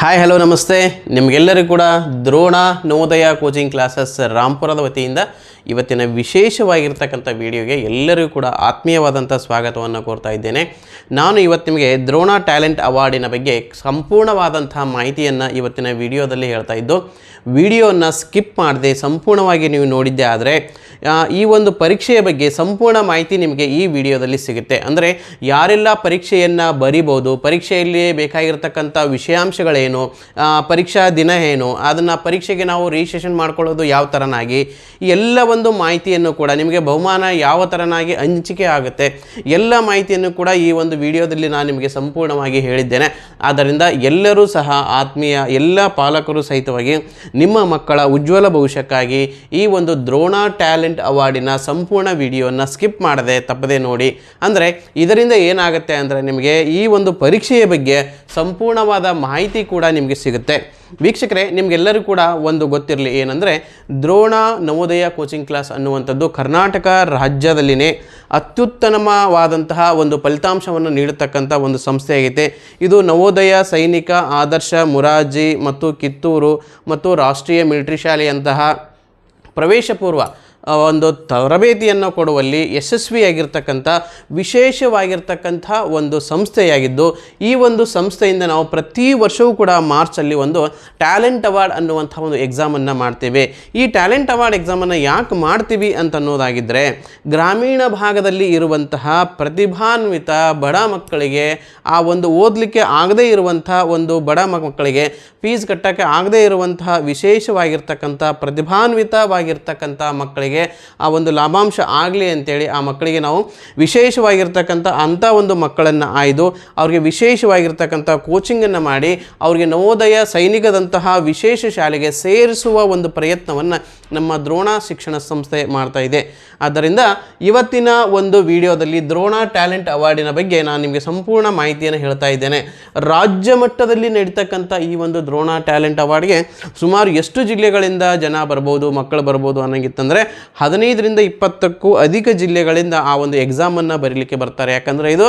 Hi hello ನಮಸ್ತೆ. ನಿಮಗೆಲ್ಲರಿಗೂ ಕೂಡ ದ್ರೋಣ ನವೋದಯ ಕೋಚಿಂಗ್ ಕ್ಲಾಸಸ್ ರಾಂಪುರದ ವತಿಯಿಂದ ಇವತ್ತಿನ ವಿಶೇಷವಾಗಿರ್ತಕ್ಕಂಥ ವಿಡಿಯೋಗೆ ಎಲ್ಲರಿಗೂ ಕೂಡ ಆತ್ಮೀಯವಾದಂಥ ಸ್ವಾಗತವನ್ನು ಕೋರ್ತಾ ಇದ್ದೇನೆ. ನಾನು ಇವತ್ತು ನಿಮಗೆ ದ್ರೋಣ ಟ್ಯಾಲೆಂಟ್ ಅವಾರ್ಡಿನ ಬಗ್ಗೆ ಸಂಪೂರ್ಣವಾದಂಥ ಮಾಹಿತಿಯನ್ನು ಇವತ್ತಿನ ವಿಡಿಯೋದಲ್ಲಿ ಹೇಳ್ತಾ ಇದ್ದು ವಿಡಿಯೋನ ಸ್ಕಿಪ್ ಮಾಡದೆ ಸಂಪೂರ್ಣವಾಗಿ ನೀವು ನೋಡಿದ್ದೆ ಆದರೆ ಈ ಒಂದು ಪರೀಕ್ಷೆಯ ಬಗ್ಗೆ ಸಂಪೂರ್ಣ ಮಾಹಿತಿ ನಿಮಗೆ ಈ ವಿಡಿಯೋದಲ್ಲಿ ಸಿಗುತ್ತೆ. ಅಂದರೆ, ಯಾರೆಲ್ಲ ಪರೀಕ್ಷೆಯನ್ನು ಬರಿಬೋದು ಪರೀಕ್ಷೆಯಲ್ಲಿ ಬೇಕಾಗಿರ್ತಕ್ಕಂಥ ವಿಷಯಾಂಶಗಳೇನು ಆ, ಪರೀಕ್ಷಾ ದಿನ ಏನು ಅದನ್ನು ಪರೀಕ್ಷೆಗೆ ನಾವು ರಿಜಿಸ್ಟ್ರೇಷನ್ ಮಾಡ್ಕೊಳ್ಳೋದು ಯಾವ ಥರನಾಗಿ ಎಲ್ಲ ಒಂದು ಮಾಹಿತಿಯನ್ನು ಕೂಡ ನಿಮಗೆ ಬಹುಮಾನ ಯಾವ ಥರನಾಗಿ ಹಂಚಿಕೆ ಆಗುತ್ತೆ ಎಲ್ಲ ಮಾಹಿತಿಯನ್ನು ಕೂಡ ಈ ಒಂದು ವಿಡಿಯೋದಲ್ಲಿ ನಾನು ನಿಮಗೆ ಸಂಪೂರ್ಣವಾಗಿ ಹೇಳಿದ್ದೇನೆ. ಆದ್ದರಿಂದ ಎಲ್ಲರೂ ಸಹ ಆತ್ಮೀಯ ಎಲ್ಲ ಪಾಲಕರು ಸಹಿತವಾಗಿ ನಿಮ್ಮ ಮಕ್ಕಳ ಉಜ್ವಲ ಭವಿಷ್ಯಕ್ಕಾಗಿ ಈ ಒಂದು ದ್ರೋಣ ಟ್ಯಾಲೆಂಟ್ ಅವಾರ್ಡಿನ ಸಂಪೂರ್ಣ ವಿಡಿಯೋನ ಸ್ಕಿಪ್ ಮಾಡದೆ ತಪ್ಪದೆ ನೋಡಿ. ಅಂದರೆ ಇದರಿಂದ ಏನಾಗುತ್ತೆ ಅಂದರೆ ನಿಮಗೆ ಈ ಒಂದು ಪರೀಕ್ಷೆಯ ಬಗ್ಗೆ ಸಂಪೂರ್ಣವಾದ ಮಾಹಿತಿ ಕೂಡ ನಿಮಗೆ ಸಿಗುತ್ತೆ. ವೀಕ್ಷಕರೇ ನಿಮಗೆಲ್ಲರೂ ಕೂಡ ಒಂದು ಗೊತ್ತಿರಲಿ ಏನಂದರೆ ದ್ರೋಣ ನವೋದಯ ಕೋಚಿಂಗ್ ಕ್ಲಾಸ್ ಅನ್ನುವಂಥದ್ದು ಕರ್ನಾಟಕ ರಾಜ್ಯದಲ್ಲಿನೇ ಅತ್ಯುತ್ತಮವಾದಂತಹ ಒಂದು ಫಲಿತಾಂಶವನ್ನು ನೀಡತಕ್ಕಂಥ ಒಂದು ಸಂಸ್ಥೆಯಾಗಿದೆ ಇದು ನವೋದಯ ಸೈನಿಕ ಆದರ್ಶ ಮುರಾಜಿ ಮತ್ತು ಕಿತ್ತೂರು ಮತ್ತು ರಾಷ್ಟ್ರೀಯ ಮಿಲಿಟರಿ ಶಾಲೆಯಂತಹ ಪ್ರವೇಶ ಪೂರ್ವ ಆ, ಒಂದು ತರಬೇತಿಯನ್ನು ಕೊಡುವಲ್ಲಿ ಯಶಸ್ವಿಯಾಗಿರ್ತಕ್ಕಂಥ, ವಿಶೇಷವಾಗಿರ್ತಕ್ಕಂಥ ಒಂದು ಸಂಸ್ಥೆಯಾಗಿದ್ದು, ಈ ಒಂದು ಸಂಸ್ಥೆಯಿಂದ ನಾವು ಪ್ರತಿ ವರ್ಷವೂ ಕೂಡ ಮಾರ್ಚಲ್ಲಿ ಒಂದು ಟ್ಯಾಲೆಂಟ್ ಅವಾರ್ಡ್ ಅನ್ನುವಂಥ ಒಂದು ಎಕ್ಸಾಮನ್ನು ಮಾಡ್ತೇವೆ. ಈ ಟ್ಯಾಲೆಂಟ್ ಅವಾರ್ಡ್ ಎಕ್ಸಾಮನ್ನು ಯಾಕೆ ಮಾಡ್ತೀವಿ ಅಂತ ಅನ್ನೋದಾಗಿದ್ದರೆ ಗ್ರಾಮೀಣ ಭಾಗದಲ್ಲಿ ಇರುವಂತಹ ಪ್ರತಿಭಾನ್ವಿತ ಬಡ ಮಕ್ಕಳಿಗೆ ಆ ಒಂದು ಓದಲಿಕ್ಕೆ ಆಗದೇ ಇರುವಂಥ ಒಂದು ಬಡ ಮಕ್ಕಳಿಗೆ ಫೀಸ್ ಕಟ್ಟೋಕ್ಕೆ ಆಗದೇ ಇರುವಂತಹ ವಿಶೇಷವಾಗಿರ್ತಕ್ಕಂಥ, ಪ್ರತಿಭಾನ್ವಿತವಾಗಿರ್ತಕ್ಕಂಥ ಮಕ್ಕಳಿಗೆ ಆ ಒಂದು ಲಾಭಾಂಶ ಆಗಲಿ ಅಂತೇಳಿ ಆ ಮಕ್ಕಳಿಗೆ ನಾವು ವಿಶೇಷವಾಗಿರ್ತಕ್ಕಂಥ ಅಂಥ ಒಂದು ಮಕ್ಕಳನ್ನು ಆಯ್ದು ಅವ್ರಿಗೆ ವಿಶೇಷವಾಗಿರ್ತಕ್ಕಂಥ ಕೋಚಿಂಗನ್ನು ಮಾಡಿ ಅವ್ರಿಗೆ ನವೋದಯ ಸೈನಿಕದಂತಹ ವಿಶೇಷ ಶಾಲೆಗೆ ಸೇರಿಸುವ ಒಂದು ಪ್ರಯತ್ನವನ್ನು ನಮ್ಮ ದ್ರೋಣ ಶಿಕ್ಷಣ ಸಂಸ್ಥೆ ಮಾಡ್ತಾ ಇದೆ. ಆದ್ದರಿಂದ ಇವತ್ತಿನ ಒಂದು ವಿಡಿಯೋದಲ್ಲಿ ದ್ರೋಣ ಟ್ಯಾಲೆಂಟ್ ಅವಾರ್ಡಿನ ಬಗ್ಗೆ ನಾನು ನಿಮಗೆ ಸಂಪೂರ್ಣ ಮಾಹಿತಿಯನ್ನು ಹೇಳ್ತಾ ಇದ್ದೇನೆ. ರಾಜ್ಯ ಮಟ್ಟದಲ್ಲಿ ನಡೀತಕ್ಕಂಥ ಈ ಒಂದು ದ್ರೋಣ ಟ್ಯಾಲೆಂಟ್ ಅವಾರ್ಡ್ಗೆ ಸುಮಾರು ಎಷ್ಟು ಜಿಲ್ಲೆಗಳಿಂದ ಜನ ಬರ್ಬೋದು, ಮಕ್ಕಳು ಬರ್ಬೋದು ಅನ್ನೋಂಗಿತ್ತಂದರೆ ಹದಿನೈದರಿಂದ ಇಪ್ಪತ್ತಕ್ಕೂ ಅಧಿಕ ಜಿಲ್ಲೆಗಳಿಂದ ಆ ಒಂದು ಎಕ್ಸಾಮನ್ನು ಬರೀಲಿಕ್ಕೆ ಬರ್ತಾರೆ. ಯಾಕಂದರೆ ಇದು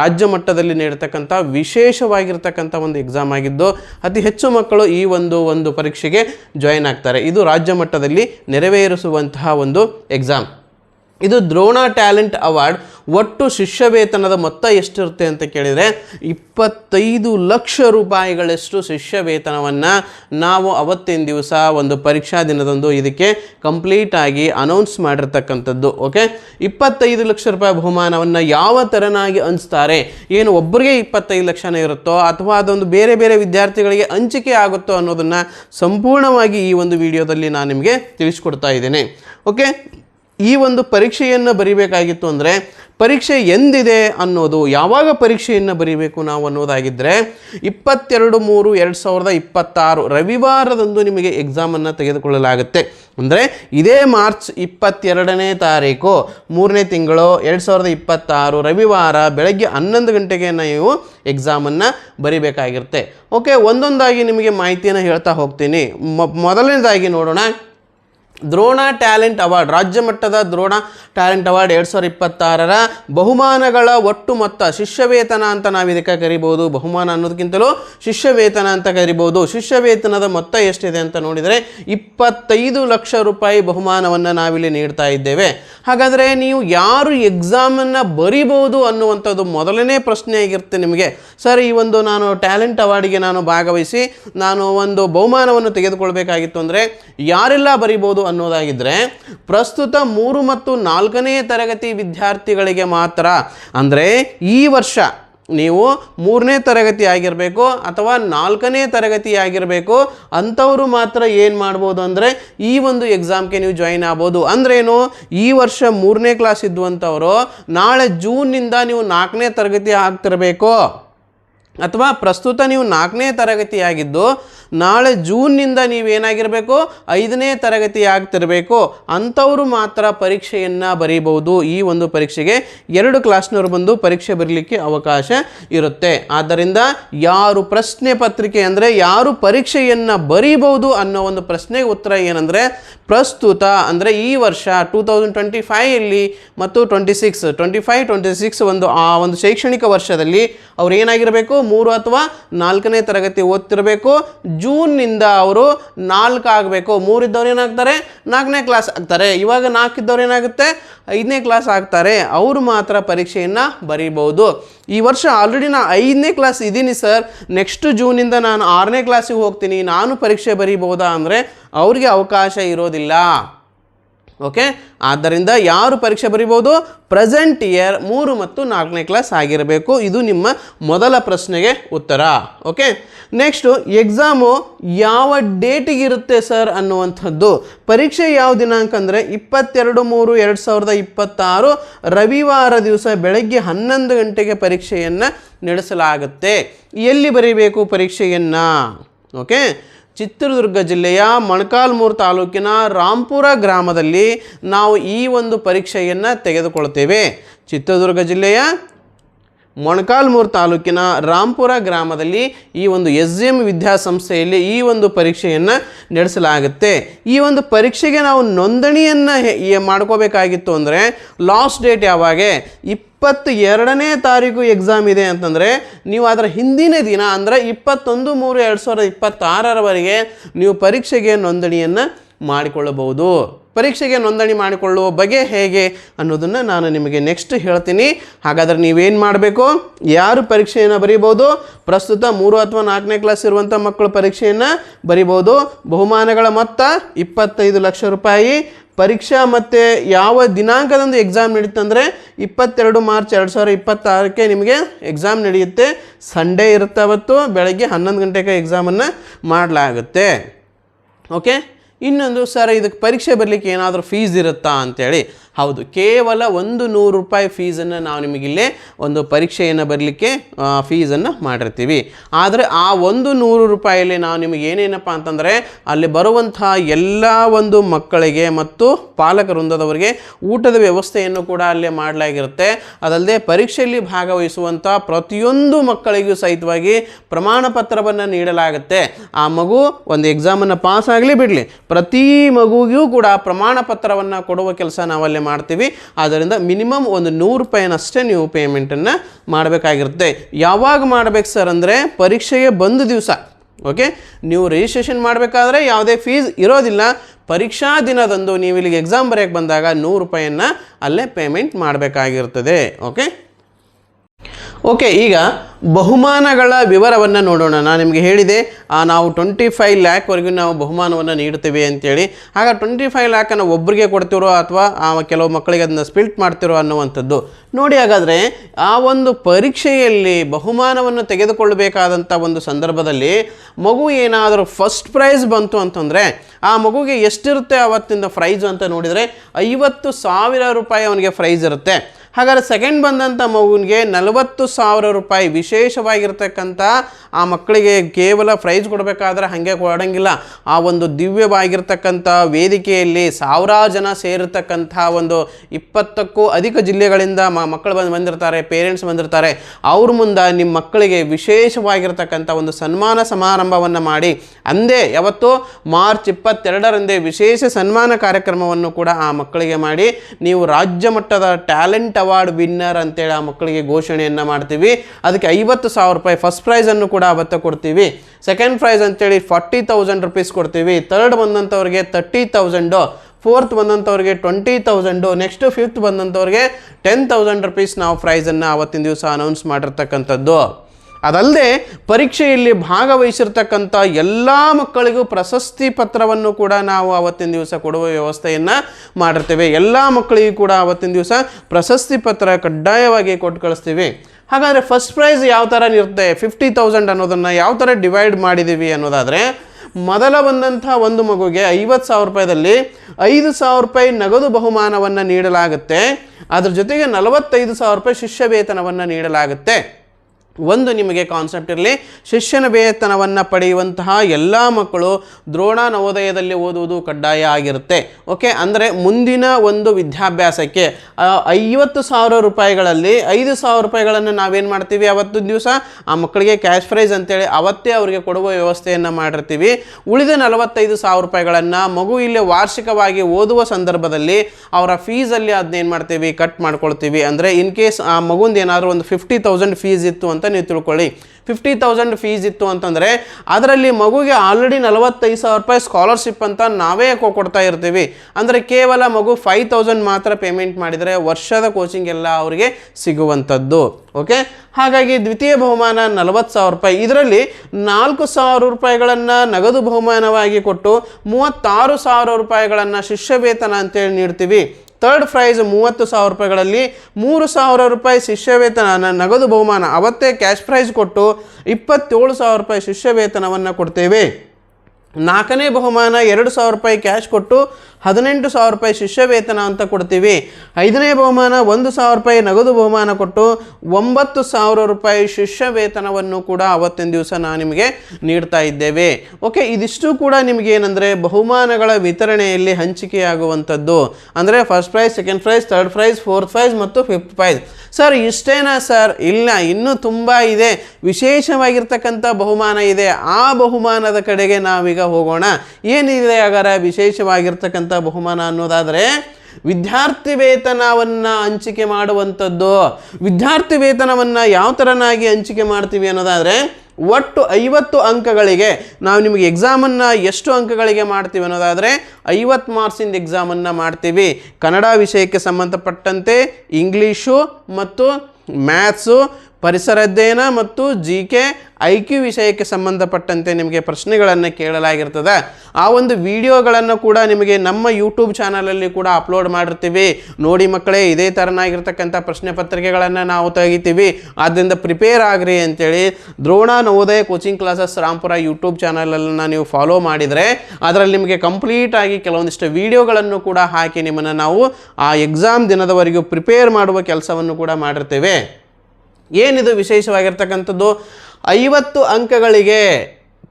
ರಾಜ್ಯ ಮಟ್ಟದಲ್ಲಿ ನೀಡತಕ್ಕಂಥ ವಿಶೇಷವಾಗಿರ್ತಕ್ಕಂಥ ಒಂದು ಎಕ್ಸಾಮ್ ಆಗಿದ್ದು ಅತಿ ಹೆಚ್ಚು ಮಕ್ಕಳು ಈ ಒಂದು ಒಂದು ಪರೀಕ್ಷೆಗೆ ಜಾಯಿನ್ ಆಗ್ತಾರೆ. ಇದು ರಾಜ್ಯ ಮಟ್ಟದಲ್ಲಿ ನೆರವೇರಿಸುವಂತಹ ಒಂದು ಎಕ್ಸಾಮ್ ಇದು ದ್ರೋಣ ಟ್ಯಾಲೆಂಟ್ ಅವಾರ್ಡ್ ಒಟ್ಟು ಶಿಷ್ಯ ವೇತನದ ಮೊತ್ತ ಎಷ್ಟಿರುತ್ತೆ ಅಂತ ಕೇಳಿದರೆ ಇಪ್ಪತ್ತೈದು ಲಕ್ಷ ರೂಪಾಯಿಗಳಷ್ಟು ಶಿಷ್ಯ ವೇತನವನ್ನು ನಾವು ಅವತ್ತಿನ ದಿವಸ ಒಂದು ಪರೀಕ್ಷಾ ದಿನದಂದು ಇದಕ್ಕೆ ಕಂಪ್ಲೀಟ್ ಆಗಿ ಅನೌನ್ಸ್ ಮಾಡಿರ್ತಕ್ಕಂಥದ್ದು ಓಕೆ ಇಪ್ಪತ್ತೈದು ಲಕ್ಷ ರೂಪಾಯಿ ಬಹುಮಾನವನ್ನು ಯಾವ ಥರನಾಗಿ ಹಂಚ್ತಾರೆ? ಏನು ಒಬ್ಬರಿಗೆ ಇಪ್ಪತ್ತೈದು ಲಕ್ಷನೇ ಇರುತ್ತೋ ಅಥವಾ ಅದೊಂದು ಬೇರೆ ಬೇರೆ ವಿದ್ಯಾರ್ಥಿಗಳಿಗೆ ಹಂಚಿಕೆ ಆಗುತ್ತೋ ಅನ್ನೋದನ್ನು ಸಂಪೂರ್ಣವಾಗಿ ಈ ಒಂದು ವಿಡಿಯೋದಲ್ಲಿ ನಾನು ನಿಮಗೆ ತಿಳಿಸ್ಕೊಡ್ತಾ ಇದ್ದೇನೆ ಓಕೆ ಈ ಒಂದು ಪರೀಕ್ಷೆಯನ್ನು ಬರಿಬೇಕಾಗಿತ್ತು ಅಂದರೆ ಪರೀಕ್ಷೆ ಎಂದಿದೆ ಅನ್ನೋದು, ಯಾವಾಗ ಪರೀಕ್ಷೆಯನ್ನು ಬರಿಬೇಕು ನಾವು ಅನ್ನೋದಾಗಿದ್ದರೆ ಇಪ್ಪತ್ತೆರಡು ಮೂರು ಎರಡು ಸಾವಿರದ ಇಪ್ಪತ್ತಾರು ರವಿವಾರದಂದು ನಿಮಗೆ ಎಕ್ಸಾಮನ್ನು ತೆಗೆದುಕೊಳ್ಳಲಾಗುತ್ತೆ. ಅಂದರೆ ಇದೇ ಮಾರ್ಚ್ ಇಪ್ಪತ್ತೆರಡನೇ ತಾರೀಕು, ಮೂರನೇ ತಿಂಗಳು ಎರಡು ಸಾವಿರದ ಇಪ್ಪತ್ತಾರು ರವಿವಾರ ಬೆಳಗ್ಗೆ ಹನ್ನೊಂದು ಗಂಟೆಗೆ ನೀವು ಎಕ್ಸಾಮನ್ನು ಬರಿಬೇಕಾಗಿರುತ್ತೆ. ಓಕೆ, ಒಂದೊಂದಾಗಿ ನಿಮಗೆ ಮಾಹಿತಿಯನ್ನು ಹೇಳ್ತಾ ಹೋಗ್ತೀನಿ. ಮೊದಲನೇದಾಗಿ ನೋಡೋಣ. ದ್ರೋಣ ಟ್ಯಾಲೆಂಟ್ ಅವಾರ್ಡ್, ರಾಜ್ಯ ಮಟ್ಟದ ದ್ರೋಣ ಟ್ಯಾಲೆಂಟ್ ಅವಾರ್ಡ್ ಎರಡು ಸಾವಿರದ ಇಪ್ಪತ್ತಾರರ ಬಹುಮಾನಗಳ ಒಟ್ಟು ಮೊತ್ತ ಶಿಷ್ಯವೇತನ ಅಂತ ನಾವು ಇದಕ್ಕೆ ಕರಿಬೋದು ಬಹುಮಾನ ಅನ್ನೋದಕ್ಕಿಂತಲೂ ಶಿಷ್ಯವೇತನ ಅಂತ ಕರಿಬೋದು ಶಿಷ್ಯವೇತನದ ಮೊತ್ತ ಎಷ್ಟಿದೆ ಅಂತ ನೋಡಿದರೆ ಇಪ್ಪತ್ತೈದು ಲಕ್ಷ ರೂಪಾಯಿ ಬಹುಮಾನವನ್ನು ನಾವಿಲ್ಲಿ ನೀಡ್ತಾ ಇದ್ದೇವೆ. ಹಾಗಾದರೆ ನೀವು ಯಾರು ಎಕ್ಸಾಮನ್ನು ಬರಿಬೋದು ಅನ್ನುವಂಥದ್ದು ಮೊದಲನೇ ಪ್ರಶ್ನೆ ಆಗಿರುತ್ತೆ ನಿಮಗೆ. ಸರ್, ಈ ಒಂದು ನಾನು ಟ್ಯಾಲೆಂಟ್ ಅವಾರ್ಡಿಗೆ ನಾನು ಭಾಗವಹಿಸಿ ನಾನು ಒಂದು ಬಹುಮಾನವನ್ನು ತೆಗೆದುಕೊಳ್ಬೇಕಾಗಿತ್ತು ಅಂದರೆ ಯಾರೆಲ್ಲ ಬರಿಬೋದು ಅನ್ನೋದಾಗಿದ್ದರೆ ಪ್ರಸ್ತುತ ಮೂರು ಮತ್ತು ನಾಲ್ಕನೇ ತರಗತಿ ವಿದ್ಯಾರ್ಥಿಗಳಿಗೆ ಮಾತ್ರ. ಅಂದರೆ ಈ ವರ್ಷ ನೀವು ಮೂರನೇ ತರಗತಿ ಆಗಿರಬೇಕು ಅಥವಾ ನಾಲ್ಕನೇ ತರಗತಿ ಆಗಿರಬೇಕು ಅಂಥವರು ಮಾತ್ರ ಏನು ಮಾಡ್ಬೋದು ಅಂದರೆ ಈ ಒಂದು ಎಕ್ಸಾಮ್ಗೆ ನೀವು ಜಾಯಿನ್ ಆಗ್ಬೋದು. ಅಂದ್ರೇನು, ಈ ವರ್ಷ ಮೂರನೇ ಕ್ಲಾಸ್ ಇದ್ದುವಂಥವರು ನಾಳೆ ಜೂನ್ನಿಂದ ನೀವು ನಾಲ್ಕನೇ ತರಗತಿ ಆಗ್ತಿರಬೇಕು. ಅಥವಾ ಪ್ರಸ್ತುತ ನೀವು ನಾಲ್ಕನೇ ತರಗತಿಯಾಗಿದ್ದು ನಾಳೆ ಜೂನ್ನಿಂದ ನೀವೇನಾಗಿರಬೇಕು? ಐದನೇ ತರಗತಿ ಆಗ್ತಿರಬೇಕು ಅಂಥವರು ಮಾತ್ರ ಪರೀಕ್ಷೆಯನ್ನು ಬರೀಬಹುದು. ಈ ಒಂದು ಪರೀಕ್ಷೆಗೆ ಎರಡು ಕ್ಲಾಸ್ನವರು ಬಂದು ಪರೀಕ್ಷೆ ಬರಲಿಕ್ಕೆ ಅವಕಾಶ ಇರುತ್ತೆ. ಆದ್ದರಿಂದ ಯಾರು ಪ್ರಶ್ನೆ ಪತ್ರಿಕೆ ಅಂದರೆ ಯಾರು ಪರೀಕ್ಷೆಯನ್ನು ಬರೀಬಹುದು ಅನ್ನೋ ಒಂದು ಪ್ರಶ್ನೆಗೆ ಉತ್ತರ ಏನಂದರೆ ಪ್ರಸ್ತುತ ಅಂದರೆ ಈ ವರ್ಷ ಟೂ ತೌಸಂಡ್ ಟ್ವೆಂಟಿ ಫೈಯಲ್ಲಿ ಮತ್ತು twenty six, twenty five, twenty six ಒಂದು ಆ ಒಂದು ಶೈಕ್ಷಣಿಕ ವರ್ಷದಲ್ಲಿ ಅವ್ರು ಏನಾಗಿರಬೇಕು? ಮೂರು ಅಥವಾ ನಾಲ್ಕನೇ ತರಗತಿ ಓದ್ತಿರಬೇಕು. ಜೂನ್ನಿಂದ ಅವರು ನಾಲ್ಕು ಆಗಬೇಕು. ಮೂರಿದ್ದವ್ರು ಏನಾಗ್ತಾರೆ? ನಾಲ್ಕನೇ ಕ್ಲಾಸ್ ಆಗ್ತಾರೆ. ಇವಾಗ ನಾಲ್ಕಿದ್ದವ್ರು ಏನಾಗುತ್ತೆ? ಐದನೇ ಕ್ಲಾಸ್ ಆಗ್ತಾರೆ. ಅವರು ಮಾತ್ರ ಪರೀಕ್ಷೆಯನ್ನು ಬರೀಬಹುದು. ಈ ವರ್ಷ ಆಲ್ರೆಡಿ ನಾನು ಐದನೇ ಕ್ಲಾಸ್ ಇದ್ದೀನಿ ಸರ್ ನೆಕ್ಸ್ಟ್ ಜೂನಿಂದ ನಾನು ಆರನೇ ಕ್ಲಾಸಿಗೆ ಹೋಗ್ತೀನಿ. ನಾನು ಪರೀಕ್ಷೆ ಬರೀಬಹುದಾ ಅಂದರೆ ಅವ್ರಿಗೆ ಅವಕಾಶ ಇರೋದಿಲ್ಲ. ಓಕೆ ಆದ್ದರಿಂದ ಯಾರು ಪರೀಕ್ಷೆ ಬರಿಬೋದು? ಪ್ರೆಸೆಂಟ್ ಇಯರ್ ಮೂರು ಮತ್ತು ನಾಲ್ಕನೇ ಕ್ಲಾಸ್ ಆಗಿರಬೇಕು. ಇದು ನಿಮ್ಮ ಮೊದಲ ಪ್ರಶ್ನೆಗೆ ಉತ್ತರ. ಓಕೆ ನೆಕ್ಸ್ಟು ಎಕ್ಸಾಮು ಯಾವ ಡೇಟಿಗೆ ಇರುತ್ತೆ ಸರ್ ಅನ್ನುವಂಥದ್ದು. ಪರೀಕ್ಷೆ ಯಾವ ದಿನಾಂಕ ಅಂದರೆ ಇಪ್ಪತ್ತೆರಡು ಮೂರು ಎರಡು ಸಾವಿರದ ಇಪ್ಪತ್ತಾರು ರವಿವಾರ ದಿವಸ ಬೆಳಗ್ಗೆ ಹನ್ನೊಂದು ಗಂಟೆಗೆ ಪರೀಕ್ಷೆಯನ್ನು ನಡೆಸಲಾಗುತ್ತೆ. ಎಲ್ಲಿ ಬರೀಬೇಕು ಪರೀಕ್ಷೆಯನ್ನು? ಓಕೆ ಚಿತ್ರದುರ್ಗ ಜಿಲ್ಲೆಯ ಮೊಣಕಾಲ್ಮೂರು ತಾಲೂಕಿನ ರಾಂಪುರ ಗ್ರಾಮದಲ್ಲಿ ನಾವು ಈ ಒಂದು ಪರೀಕ್ಷೆಯನ್ನು ತೆಗೆದುಕೊಳ್ತೇವೆ. ಚಿತ್ರದುರ್ಗ ಜಿಲ್ಲೆಯ ಮೊಣಕಾಲ್ಮೂರು ತಾಲೂಕಿನ ರಾಂಪುರ ಗ್ರಾಮದಲ್ಲಿ ಈ ಒಂದು ಎಸ್ ಎಂ ವಿದ್ಯಾಸಂಸ್ಥೆಯಲ್ಲಿ ಈ ಒಂದು ಪರೀಕ್ಷೆಯನ್ನು ನಡೆಸಲಾಗುತ್ತೆ. ಈ ಒಂದು ಪರೀಕ್ಷೆಗೆ ನಾವು ನೋಂದಣಿಯನ್ನು ಮಾಡ್ಕೋಬೇಕಾಗಿತ್ತು ಅಂದರೆ ಲಾಸ್ಟ್ ಡೇಟ್ ಯಾವಾಗ? ಇಪ್ಪತ್ತು ಎರಡನೇ ತಾರೀಕು ಎಕ್ಸಾಮ್ ಇದೆ ಅಂತಂದರೆ ನೀವು ಅದರ ಹಿಂದಿನ ದಿನ ಅಂದರೆ ಇಪ್ಪತ್ತೊಂದು ಮೂರು ಎರಡು ಸಾವಿರದ ಇಪ್ಪತ್ತಾರರವರೆಗೆ ನೀವು ಪರೀಕ್ಷೆಗೆ ನೋಂದಣಿಯನ್ನು ಮಾಡಿಕೊಳ್ಳಬಹುದು. ಪರೀಕ್ಷೆಗೆ ನೋಂದಣಿ ಮಾಡಿಕೊಳ್ಳುವ ಬಗೆ ಹೇಗೆ ಅನ್ನೋದನ್ನು ನಾನು ನಿಮಗೆ ನೆಕ್ಸ್ಟ್ ಹೇಳ್ತೀನಿ. ಹಾಗಾದರೆ ನೀವೇನು ಮಾಡಬೇಕು? ಯಾರು ಪರೀಕ್ಷೆಯನ್ನು ಬರೀಬೋದು ಪ್ರಸ್ತುತ ಮೂರು ಅಥವಾ ನಾಲ್ಕನೇ ಕ್ಲಾಸ್ ಇರುವಂಥ ಮಕ್ಕಳು ಪರೀಕ್ಷೆಯನ್ನು ಬರಿಬೋದು ಬಹುಮಾನಗಳ ಮೊತ್ತ ಇಪ್ಪತ್ತೈದು ಲಕ್ಷ ರೂಪಾಯಿ. ಪರೀಕ್ಷಾ ಮತ್ತು ಯಾವ ದಿನಾಂಕದಂದು ಎಕ್ಸಾಮ್ ನಡೀತಂದರೆ ಇಪ್ಪತ್ತೆರಡು ಮಾರ್ಚ್ ಎರಡು ಸಾವಿರದ ಇಪ್ಪತ್ತಾರಕ್ಕೆ ನಿಮಗೆ ಎಕ್ಸಾಮ್ ನಡೆಯುತ್ತೆ. ಸಂಡೇ ಇರುತ್ತೆ ಅವತ್ತು, ಬೆಳಗ್ಗೆ ಹನ್ನೊಂದು ಗಂಟೆಗೆ ಎಕ್ಸಾಮನ್ನು ಮಾಡಲಾಗುತ್ತೆ. ಓಕೆ ಇನ್ನೊಂದು ಸರ್ ಇದಕ್ಕೆ ಪರೀಕ್ಷೆ ಬರಲಿಕ್ಕೆ ಏನಾದರೂ ಫೀಸ್ ಇರುತ್ತಾ? ಅಂತೇಳಿ ಹೌದು. ಕೇವಲ ಒಂದು ನೂರು ರೂಪಾಯಿ ಫೀಸನ್ನು ನಾವು ನಿಮಗಿಲ್ಲೇ ಒಂದು ಪರೀಕ್ಷೆಯನ್ನು ಬರಲಿಕ್ಕೆ ಫೀಸನ್ನು ಮಾಡಿರ್ತೀವಿ. ಆದರೆ ಆ ಒಂದು ನೂರು ರೂಪಾಯಲ್ಲಿ ನಾವು ನಿಮಗೆ ಏನೇನಪ್ಪ ಅಂತಂದರೆ, ಅಲ್ಲಿ ಬರುವಂತಹ ಎಲ್ಲ ಒಂದು ಮಕ್ಕಳಿಗೆ ಮತ್ತು ಪಾಲಕ ವೃಂದದವರಿಗೆ ಊಟದ ವ್ಯವಸ್ಥೆಯನ್ನು ಕೂಡ ಅಲ್ಲೇ ಮಾಡಲಾಗಿರುತ್ತೆ. ಅದಲ್ಲದೆ ಪರೀಕ್ಷೆಯಲ್ಲಿ ಭಾಗವಹಿಸುವಂಥ ಪ್ರತಿಯೊಂದು ಮಕ್ಕಳಿಗೂ ಸಹಿತವಾಗಿ ಪ್ರಮಾಣ ಪತ್ರವನ್ನು ನೀಡಲಾಗುತ್ತೆ. ಆ ಮಗು ಒಂದು ಎಕ್ಸಾಮನ್ನು ಪಾಸ್ ಆಗಲಿ ಬಿಡಲಿ. ಪ್ರತಿ ಮಗುವಿಗೂ ಕೂಡ ಪ್ರಮಾಣ ಪತ್ರವನ್ನು ಕೊಡುವ ಕೆಲಸ ನಾವಲ್ಲೇ ಮಾಡ್ತೀವಿ. ಆದ್ದರಿಂದ ಮಿನಿಮಮ್ ಒಂದು ನೂರು ರೂಪಾಯಿನಷ್ಟೇ ನೀವು ಪೇಮೆಂಟನ್ನು ಮಾಡಬೇಕಾಗಿರುತ್ತೆ. ಯಾವಾಗ ಮಾಡಬೇಕು ಸರ್ ಅಂದರೆ ಪರೀಕ್ಷೆಗೆ ಬಂದ ದಿವಸ. ಓಕೆ? ನೀವು ರಿಜಿಸ್ಟ್ರೇಷನ್ ಮಾಡಬೇಕಾದ್ರೆ ಯಾವುದೇ ಫೀಸ್ ಇರೋದಿಲ್ಲ. ಪರೀಕ್ಷಾ ದಿನದಂದು ನೀವು ಇಲ್ಲಿಗೆ ಎಕ್ಸಾಮ್ ಬರೆಯೋಕ್ಕೆ ಬಂದಾಗ ನೂರು ರೂಪಾಯಿಯನ್ನು ಅಲ್ಲೇ ಪೇಮೆಂಟ್ ಮಾಡಬೇಕಾಗಿರ್ತದೆ. ಓಕೆ? ಓಕೆ, ಈಗ ಬಹುಮಾನಗಳ ವಿವರವನ್ನು ನೋಡೋಣ. ನಾನು ನಿಮಗೆ ಹೇಳಿದೆ ನಾವು ಟ್ವೆಂಟಿ ಫೈವ್ ಲ್ಯಾಕ್ವರೆಗೂ ನಾವು ಬಹುಮಾನವನ್ನು ನೀಡ್ತೀವಿ ಅಂತೇಳಿ. ಆಗ ಟ್ವೆಂಟಿ ಫೈವ್ ಲ್ಯಾಕನ್ನು ಒಬ್ಬರಿಗೆ ಕೊಡ್ತಿರೋ ಅಥವಾ ಕೆಲವು ಮಕ್ಕಳಿಗೆ ಅದನ್ನು ಸ್ಪಿಲ್ಟ್ ಮಾಡ್ತಿರೋ ಅನ್ನುವಂಥದ್ದು. ನೋಡಿ, ಹಾಗಾದರೆ, ಆ ಒಂದು ಪರೀಕ್ಷೆಯಲ್ಲಿ ಬಹುಮಾನವನ್ನು ತೆಗೆದುಕೊಳ್ಳಬೇಕಾದಂಥ ಒಂದು ಸಂದರ್ಭದಲ್ಲಿ ಮಗು ಏನಾದರೂ ಫಸ್ಟ್ ಪ್ರೈಸ್ ಬಂತು ಅಂತಂದರೆ, ಆ ಮಗುಗೆ ಎಷ್ಟಿರುತ್ತೆ ಅವತ್ತಿಂದ ಪ್ರೈಜು ಅಂತ ನೋಡಿದರೆ, ಐವತ್ತು ಸಾವಿರ ರೂಪಾಯಿ ಅವನಿಗೆ ಪ್ರೈಸ್ ಇರುತ್ತೆ. ಹಾಗಾದ್ರೆ ಸೆಕೆಂಡ್ ಬಂದಂಥ ಮಗುವಿಗೆ ನಲವತ್ತು ಸಾವಿರ ರೂಪಾಯಿ ವಿಶೇಷವಾಗಿರ್ತಕ್ಕಂಥ ಆ ಮಕ್ಕಳಿಗೆ ಕೇವಲ ಪ್ರೈಸ್ ಕೊಡಬೇಕಾದ್ರೆ ಹಾಗೆ ಕೊಡೋಂಗಿಲ್ಲ. ಆ ಒಂದು ದಿವ್ಯವಾಗಿರ್ತಕ್ಕಂಥ ವೇದಿಕೆಯಲ್ಲಿ ಸಾವಿರಾರು ಜನ ಸೇರಿರ್ತಕ್ಕಂಥ ಒಂದು ಇಪ್ಪತ್ತಕ್ಕೂ ಅಧಿಕ ಜಿಲ್ಲೆಗಳಿಂದ ಮಕ್ಕಳು ಬಂದು ಬಂದಿರ್ತಾರೆ ಪೇರೆಂಟ್ಸ್ ಬಂದಿರ್ತಾರೆ. ಅವ್ರ ಮುಂದೆ ನಿಮ್ಮ ಮಕ್ಕಳಿಗೆ ವಿಶೇಷವಾಗಿರ್ತಕ್ಕಂಥ ಒಂದು ಸನ್ಮಾನ ಸಮಾರಂಭವನ್ನು ಮಾಡಿ, ಅಂದೇ ಯಾವತ್ತು ಮಾರ್ಚ್ ಇಪ್ಪತ್ತೆರಡರಂದೇ ವಿಶೇಷ ಸನ್ಮಾನ ಕಾರ್ಯಕ್ರಮವನ್ನು ಕೂಡ ಆ ಮಕ್ಕಳಿಗೆ ಮಾಡಿ, ನೀವು ರಾಜ್ಯ ಮಟ್ಟದ ಟ್ಯಾಲೆಂಟ್ ಅವಾರ್ಡ್ ವಿನ್ನರ್ ಅಂತೇಳಿ ಆ ಮಕ್ಕಳಿಗೆ ಘೋಷಣೆಯನ್ನು ಮಾಡ್ತೀವಿ. ಅದಕ್ಕೆ ಐವತ್ತು ಸಾವಿರ ರೂಪಾಯಿ ಫಸ್ಟ್ ಪ್ರೈಸನ್ನು ಕೂಡ ಅವತ್ತು ಕೊಡ್ತೀವಿ. ಸೆಕೆಂಡ್ ಪ್ರೈಸ್ ಅಂತೇಳಿ ಫಾರ್ಟಿ ತೌಸಂಡ್ ರುಪೀಸ್ ಕೊಡ್ತೀವಿ. ತರ್ಡ್ ಬಂದಂಥವ್ರಿಗೆ ತರ್ಟಿ ತೌಸಂಡು ಫೋರ್ತ್ ಬಂದಂಥವ್ರಿಗೆ ಟ್ವೆಂಟಿ ತೌಸಂಡು ನೆಕ್ಸ್ಟ್ ಫಿಫ್ತ್ ಬಂದಂಥವ್ರಿಗೆ ಟೆನ್ ತೌಸಂಡ್ ರುಪೀಸ್ ನಾವು ಪ್ರೈಸನ್ನು ಅವತ್ತಿನ ದಿವಸ ಅನೌನ್ಸ್ ಮಾಡಿರ್ತಕ್ಕಂಥದ್ದು. ಅದಲ್ಲದೆ ಪರೀಕ್ಷೆಯಲ್ಲಿ ಭಾಗವಹಿಸಿರ್ತಕ್ಕಂಥ ಎಲ್ಲ ಮಕ್ಕಳಿಗೂ ಪ್ರಶಸ್ತಿ ಪತ್ರವನ್ನು ಕೂಡ ನಾವು ಆವತ್ತಿನ ದಿವಸ ಕೊಡುವ ವ್ಯವಸ್ಥೆಯನ್ನು ಮಾಡಿರ್ತೇವೆ. ಎಲ್ಲ ಮಕ್ಕಳಿಗೂ ಕೂಡ ಅವತ್ತಿನ ದಿವಸ ಪ್ರಶಸ್ತಿ ಪತ್ರ ಕಡ್ಡಾಯವಾಗಿ ಕೊಟ್ಟು ಕಳಿಸ್ತೀವಿ. ಹಾಗಾದರೆ ಫಸ್ಟ್ ಪ್ರೈಸ್ ಯಾವ ಥರ ಇರುತ್ತೆ ಫಿಫ್ಟಿ ತೌಸಂಡ್ ಅನ್ನೋದನ್ನು ಯಾವ ಥರ ಡಿವೈಡ್ ಮಾಡಿದ್ದೀವಿ ಅನ್ನೋದಾದರೆ, ಮೊದಲ ಬಂದಂಥ ಒಂದು ಮಗುಗೆ ಐವತ್ತು ಸಾವಿರ ರೂಪಾಯಿದಲ್ಲಿ ಐದು ಸಾವಿರ ರೂಪಾಯಿ ನಗದು ಬಹುಮಾನವನ್ನು ನೀಡಲಾಗುತ್ತೆ. ಅದ್ರ ಜೊತೆಗೆ ನಲವತ್ತೈದು ಸಾವಿರ ರೂಪಾಯಿ ಶಿಷ್ಯ ವೇತನವನ್ನು ನೀಡಲಾಗುತ್ತೆ. ಒಂದು ನಿಮಗೆ ಕಾನ್ಸೆಪ್ಟ್ ಇರಲಿ, ಶಿಷ್ಯನ ವೇತನವನ್ನು ಪಡೆಯುವಂತಹ ಎಲ್ಲ ಮಕ್ಕಳು ದ್ರೋಣ ನವೋದಯದಲ್ಲಿ ಓದುವುದು ಕಡ್ಡಾಯ ಆಗಿರುತ್ತೆ. ಓಕೆ ಅಂದರೆ ಮುಂದಿನ ಒಂದು ವಿದ್ಯಾಭ್ಯಾಸಕ್ಕೆ ಐವತ್ತು ಸಾವಿರ ರೂಪಾಯಿಗಳಲ್ಲಿ ಐದು ಸಾವಿರ ರೂಪಾಯಿಗಳನ್ನು ನಾವೇನು ಮಾಡ್ತೀವಿ ಅವತ್ತು ದಿವಸ? ಆ ಮಕ್ಕಳಿಗೆ ಕ್ಯಾಶ್ ಪ್ರೈಸ್ ಅಂತೇಳಿ ಅವತ್ತೇ ಅವರಿಗೆ ಕೊಡುವ ವ್ಯವಸ್ಥೆಯನ್ನು ಮಾಡಿರ್ತೀವಿ. ಉಳಿದ ನಲವತ್ತೈದು ಸಾವಿರ ರೂಪಾಯಿಗಳನ್ನು ಮಗು ಇಲ್ಲಿ ವಾರ್ಷಿಕವಾಗಿ ಓದುವ ಸಂದರ್ಭದಲ್ಲಿ ಅವರ ಫೀಸಲ್ಲಿ ಅದನ್ನೇನು ಮಾಡ್ತೀವಿ? ಕಟ್ ಮಾಡ್ಕೊಳ್ತೀವಿ. ಅಂದರೆ ಇನ್ ಕೇಸ್ ಆ ಮಗುಂದು ಏನಾದರೂ ಒಂದು ಫಿಫ್ಟಿ ತೌಸಂಡ್ ಫೀಸ್ ಇತ್ತು ಅಂತ ನೀವು ತಿಳ್ಕೊಳ್ಳಿ. ಫಿಫ್ಟಿ ತೌಸಂಡ್ ಫೀಸ್ ಇತ್ತು ಅಂತಂದರೆ ಅದರಲ್ಲಿ ಮಗುಗೆ ಆಲ್ರೆಡಿ ನಲವತ್ತೈದು ಸಾವಿರ ರೂಪಾಯಿ ಸ್ಕಾಲರ್ಶಿಪ್ ಅಂತ ನಾವೇ ಕೊಡ್ತಾ ಇರ್ತೀವಿ. ಅಂದರೆ ಕೇವಲ ಮಗು ಫೈವ್ ತೌಸಂಡ್ ಮಾತ್ರ ಪೇಮೆಂಟ್ ಮಾಡಿದರೆ ವರ್ಷದ ಕೋಚಿಂಗ್ ಎಲ್ಲ ಅವರಿಗೆ ಸಿಗುವಂಥದ್ದು. ಓಕೆ ಹಾಗಾಗಿ ದ್ವಿತೀಯ ಬಹುಮಾನ ನಲವತ್ತು ಸಾವಿರ ರೂಪಾಯಿ. ಇದರಲ್ಲಿ ನಾಲ್ಕು ಸಾವಿರ ರೂಪಾಯಿಗಳನ್ನು ನಗದು ಬಹುಮಾನವಾಗಿ ಕೊಟ್ಟು ಮೂವತ್ತಾರು ಸಾವಿರ ರೂಪಾಯಿಗಳನ್ನು ಶಿಷ್ಯ ವೇತನ ಅಂತೇಳಿ ನೀಡ್ತೀವಿ. ಥರ್ಡ್ ಪ್ರೈಸ್ ಮೂವತ್ತು ಸಾವಿರ ರೂಪಾಯಿಗಳಲ್ಲಿ ಮೂರು ಸಾವಿರ ರೂಪಾಯಿ ಶಿಷ್ಯ ವೇತನ ನಗದು ಬಹುಮಾನ ಅವತ್ತೇ ಕ್ಯಾಶ್ ಪ್ರೈಸ್ ಕೊಟ್ಟು ಇಪ್ಪತ್ತೇಳು ಸಾವಿರ ರೂಪಾಯಿ ಶಿಷ್ಯವೇತನವನ್ನು ಕೊಡ್ತೇವೆ. ನಾಲ್ಕನೇ ಬಹುಮಾನ ಎರಡು ಸಾವಿರ ರೂಪಾಯಿ ಕ್ಯಾಶ್ ಕೊಟ್ಟು ಹದಿನೆಂಟು ಸಾವಿರ ರೂಪಾಯಿ ಶಿಷ್ಯ ವೇತನ ಅಂತ ಕೊಡ್ತೀವಿ. ಐದನೇ ಬಹುಮಾನ ಒಂದು ಸಾವಿರ ರೂಪಾಯಿ ನಗದು ಬಹುಮಾನ ಕೊಟ್ಟು ಒಂಬತ್ತು ಸಾವಿರ ರೂಪಾಯಿ ಶಿಷ್ಯ ವೇತನವನ್ನು ಕೂಡ ಅವತ್ತಿನ ದಿವಸ ನಾನು ನಿಮಗೆ ನೀಡ್ತಾ ಇದ್ದೇವೆ. ಓಕೆ ಇದಿಷ್ಟು ಕೂಡ ನಿಮಗೆ ಏನಂದರೆ ಬಹುಮಾನಗಳ ವಿತರಣೆಯಲ್ಲಿ ಹಂಚಿಕೆಯಾಗುವಂಥದ್ದು. ಅಂದರೆ first prize second prize third prize fourth prize ಮತ್ತು ಫಿಫ್ತ್ ಪ್ರೈಸ್ ಸರ್ ಇಷ್ಟೇನಾ ಸರ್ ಇಲ್ಲ, ಇನ್ನೂ ತುಂಬ ಇದೆ. ವಿಶೇಷವಾಗಿರ್ತಕ್ಕಂಥ ಬಹುಮಾನ ಇದೆ. ಆ ಬಹುಮಾನದ ಕಡೆಗೆ ನಾವೀಗ ಹೋಗೋಣ. ಏನಿದೆ ಹಾಗಾದ್ರೆ ವಿಶೇಷವಾಗಿರ್ತಕ್ಕಂಥ ಬಹುಮಾನ ಅನ್ನೋದಾದರೆ ವಿದ್ಯಾರ್ಥಿ ವೇತನವನ್ನು ಹಂಚಿಕೆ ಮಾಡುವಂಥದ್ದು. ವಿದ್ಯಾರ್ಥಿ ವೇತನವನ್ನು ಯಾವ ಥರನಾಗಿ ಹಂಚಿಕೆ ಮಾಡ್ತೀವಿ ಅನ್ನೋದಾದರೆ ಒಟ್ಟು ಐವತ್ತು ಅಂಕಗಳಿಗೆ ನಾವು ನಿಮಗೆ ಎಕ್ಸಾಮನ್ನು ಎಷ್ಟು ಅಂಕಗಳಿಗೆ ಮಾಡ್ತೀವಿ ಅನ್ನೋದಾದರೆ ಐವತ್ತು ಮಾರ್ಕ್ಸಿಂದ ಎಕ್ಸಾಮನ್ನು ಮಾಡ್ತೀವಿ. ಕನ್ನಡ ವಿಷಯಕ್ಕೆ ಸಂಬಂಧಪಟ್ಟಂತೆ ಇಂಗ್ಲೀಷು ಮತ್ತು ಮ್ಯಾಥ್ಸು, ಪರಿಸರ ಅಧ್ಯಯನ ಮತ್ತು ಜಿ ಕೆ ಐ ಕ್ಯೂ ವಿಷಯಕ್ಕೆ ಸಂಬಂಧಪಟ್ಟಂತೆ ನಿಮಗೆ ಪ್ರಶ್ನೆಗಳನ್ನು ಕೇಳಲಾಗಿರ್ತದೆ. ಆ ಒಂದು ವಿಡಿಯೋಗಳನ್ನು ಕೂಡ ನಿಮಗೆ ನಮ್ಮ ಯೂಟ್ಯೂಬ್ ಚಾನಲಲ್ಲಿ ಕೂಡ ಅಪ್ಲೋಡ್ ಮಾಡಿರ್ತೀವಿ. ನೋಡಿ ಮಕ್ಕಳೇ, ಇದೇ ಥರನಾಗಿರ್ತಕ್ಕಂಥ ಪ್ರಶ್ನೆ ಪತ್ರಿಕೆಗಳನ್ನು ನಾವು ತೆಗಿತೀವಿ. ಆದ್ದರಿಂದ ಪ್ರಿಪೇರ್ ಆಗ್ರಿ ಅಂತೇಳಿ Drona Navodaya coaching classes Rampur YouTube ಚಾನಲನ್ನು ನೀವು ಫಾಲೋ ಮಾಡಿದರೆ ಅದರಲ್ಲಿ ನಿಮಗೆ ಕಂಪ್ಲೀಟ್ ಆಗಿ ಕೆಲವೊಂದಿಷ್ಟು ವಿಡಿಯೋಗಳನ್ನು ಕೂಡ ಹಾಕಿ ನಿಮ್ಮನ್ನು ನಾವು ಆ ಎಕ್ಸಾಮ್ ದಿನದವರೆಗೂ ಪ್ರಿಪೇರ್ ಮಾಡುವ ಕೆಲಸವನ್ನು ಕೂಡ ಮಾಡಿರ್ತೇವೆ. ಏನಿದು ವಿಶೇಷವಾಗಿರ್ತಕ್ಕಂಥದ್ದು? ಐವತ್ತು ಅಂಕಗಳಿಗೆ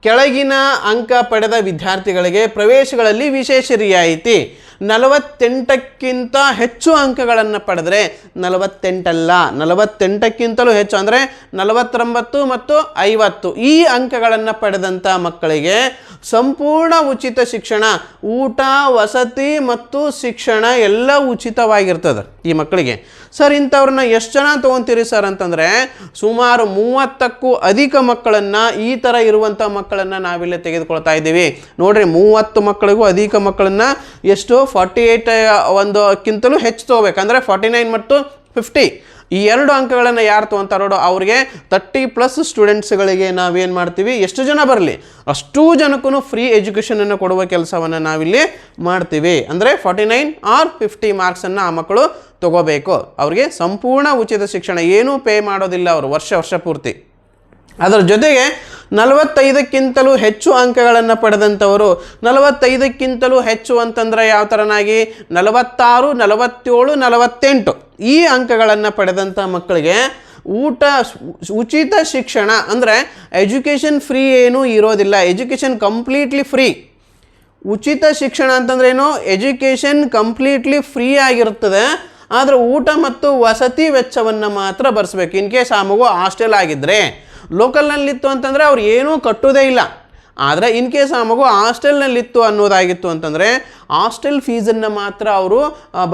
ಕೆಳಗಿನ ಅಂಕ ಪಡೆದ ವಿದ್ಯಾರ್ಥಿಗಳಿಗೆ ಪ್ರವೇಶಗಳಲ್ಲಿ ವಿಶೇಷ ರಿಯಾಯಿತಿ. ನಲವತ್ತೆಂಟಕ್ಕಿಂತ ಹೆಚ್ಚು ಅಂಕಗಳನ್ನು ಪಡೆದರೆ ನಲವತ್ತೆಂಟಲ್ಲ. ನಲವತ್ತೆಂಟಕ್ಕಿಂತಲೂ ಹೆಚ್ಚು ಅಂದರೆ ನಲವತ್ತೊಂಬತ್ತು ಮತ್ತು ಐವತ್ತು. ಈ ಅಂಕಗಳನ್ನು ಪಡೆದಂಥ ಮಕ್ಕಳಿಗೆ ಸಂಪೂರ್ಣ ಉಚಿತ ಶಿಕ್ಷಣ, ಊಟ, ವಸತಿ ಮತ್ತು ಶಿಕ್ಷಣ ಎಲ್ಲ ಉಚಿತವಾಗಿರ್ತದೆ ಈ ಮಕ್ಕಳಿಗೆ. ಸರ್, ಇಂಥವ್ರನ್ನ ಎಷ್ಟು ಜನ ತೊಗೊತೀರಿ ಸರ್ ಅಂತಂದರೆ ಸುಮಾರು ಮೂವತ್ತಕ್ಕೂ ಅಧಿಕ ಮಕ್ಕಳನ್ನು ಈ ಥರ ಇರುವಂಥ ಮಕ್ಕಳನ್ನು ನಾವಿಲ್ಲೇ ತೆಗೆದುಕೊಳ್ತಾ ಇದ್ದೀವಿ. ನೋಡಿರಿ, ಮೂವತ್ತು ಮಕ್ಕಳಿಗೂ ಅಧಿಕ ಮಕ್ಕಳನ್ನು ಎಷ್ಟು ಫಾರ್ಟಿ ಏಯ್ಟ್ ಒಂದು ಕ್ಕಿಂತಲೂ ಹೆಚ್ಚು ತೊಗೋಬೇಕು. ಅಂದರೆ ಫಾರ್ಟಿ ನೈನ್ ಮತ್ತು ಫಿಫ್ಟಿ ಈ ಎರಡು ಅಂಕಗಳನ್ನು ಯಾರು ತೊಗೊಂತಾರೋ ಅವ್ರಿಗೆ ತರ್ಟಿ ಪ್ಲಸ್ ಸ್ಟೂಡೆಂಟ್ಸ್ಗಳಿಗೆ ನಾವೇನು ಮಾಡ್ತೀವಿ, ಎಷ್ಟು ಜನ ಬರಲಿ? ಅಷ್ಟೂ ಜನಕ್ಕೂ ಫ್ರೀ ಎಜುಕೇಷನನ್ನು ಕೊಡುವ ಕೆಲಸವನ್ನು ನಾವಿಲ್ಲಿ ಮಾಡ್ತೀವಿ. ಅಂದರೆ ಫಾರ್ಟಿ ನೈನ್ ಆರ್ ಫಿಫ್ಟಿ ಮಾರ್ಕ್ಸನ್ನು ಆ ಮಕ್ಕಳು ತಗೋಬೇಕು. ಅವ್ರಿಗೆ ಸಂಪೂರ್ಣ ಉಚಿತ ಶಿಕ್ಷಣ. ಏನೂ ಪೇ ಮಾಡೋದಿಲ್ಲ ಅವರು, ವರ್ಷ ವರ್ಷ ಪೂರ್ತಿ. ಅದರ ಜೊತೆಗೆ ನಲವತ್ತೈದಕ್ಕಿಂತಲೂ ಹೆಚ್ಚು ಅಂಕಗಳನ್ನು ಪಡೆದಂಥವರು, ನಲವತ್ತೈದಕ್ಕಿಂತಲೂ ಹೆಚ್ಚು ಅಂತಂದರೆ ಯಾವ ಥರನಾಗಿ ನಲವತ್ತಾರು, ನಲವತ್ತೇಳು, ನಲವತ್ತೆಂಟು ಈ ಅಂಕಗಳನ್ನು ಪಡೆದಂಥ ಮಕ್ಕಳಿಗೆ ಊಟ, ಉಚಿತ ಶಿಕ್ಷಣ ಅಂದರೆ ಎಜುಕೇಷನ್ ಫ್ರೀ ಏನೂ ಇರೋದಿಲ್ಲ. Education completely free. ಉಚಿತ ಶಿಕ್ಷಣ ಅಂತಂದ್ರೆ ಏನು? ಎಜುಕೇಷನ್ ಕಂಪ್ಲೀಟ್ಲಿ ಫ್ರೀ ಆಗಿರುತ್ತದೆ. ಆದರೆ ಊಟ ಮತ್ತು ವಸತಿ ವೆಚ್ಚವನ್ನು ಮಾತ್ರ ಭರಿಸ್ಬೇಕು ಇನ್ ಕೇಸ್ ಆ ಮಗು ಹಾಸ್ಟೆಲ್ ಆಗಿದ್ದರೆ ಲೋಕಲ್ನಲ್ಲಿತ್ತು ಅಂತಂದರೆ ಅವ್ರು ಏನೂ ಕಟ್ಟೋದೇ ಇಲ್ಲ. ಆದರೆ ಇನ್ ಕೇಸ್ ಆ ಮಗು ಹಾಸ್ಟೆಲ್ನಲ್ಲಿತ್ತು ಅನ್ನೋದಾಗಿತ್ತು ಅಂತಂದರೆ ಹಾಸ್ಟೆಲ್ ಫೀಸನ್ನು ಮಾತ್ರ ಅವರು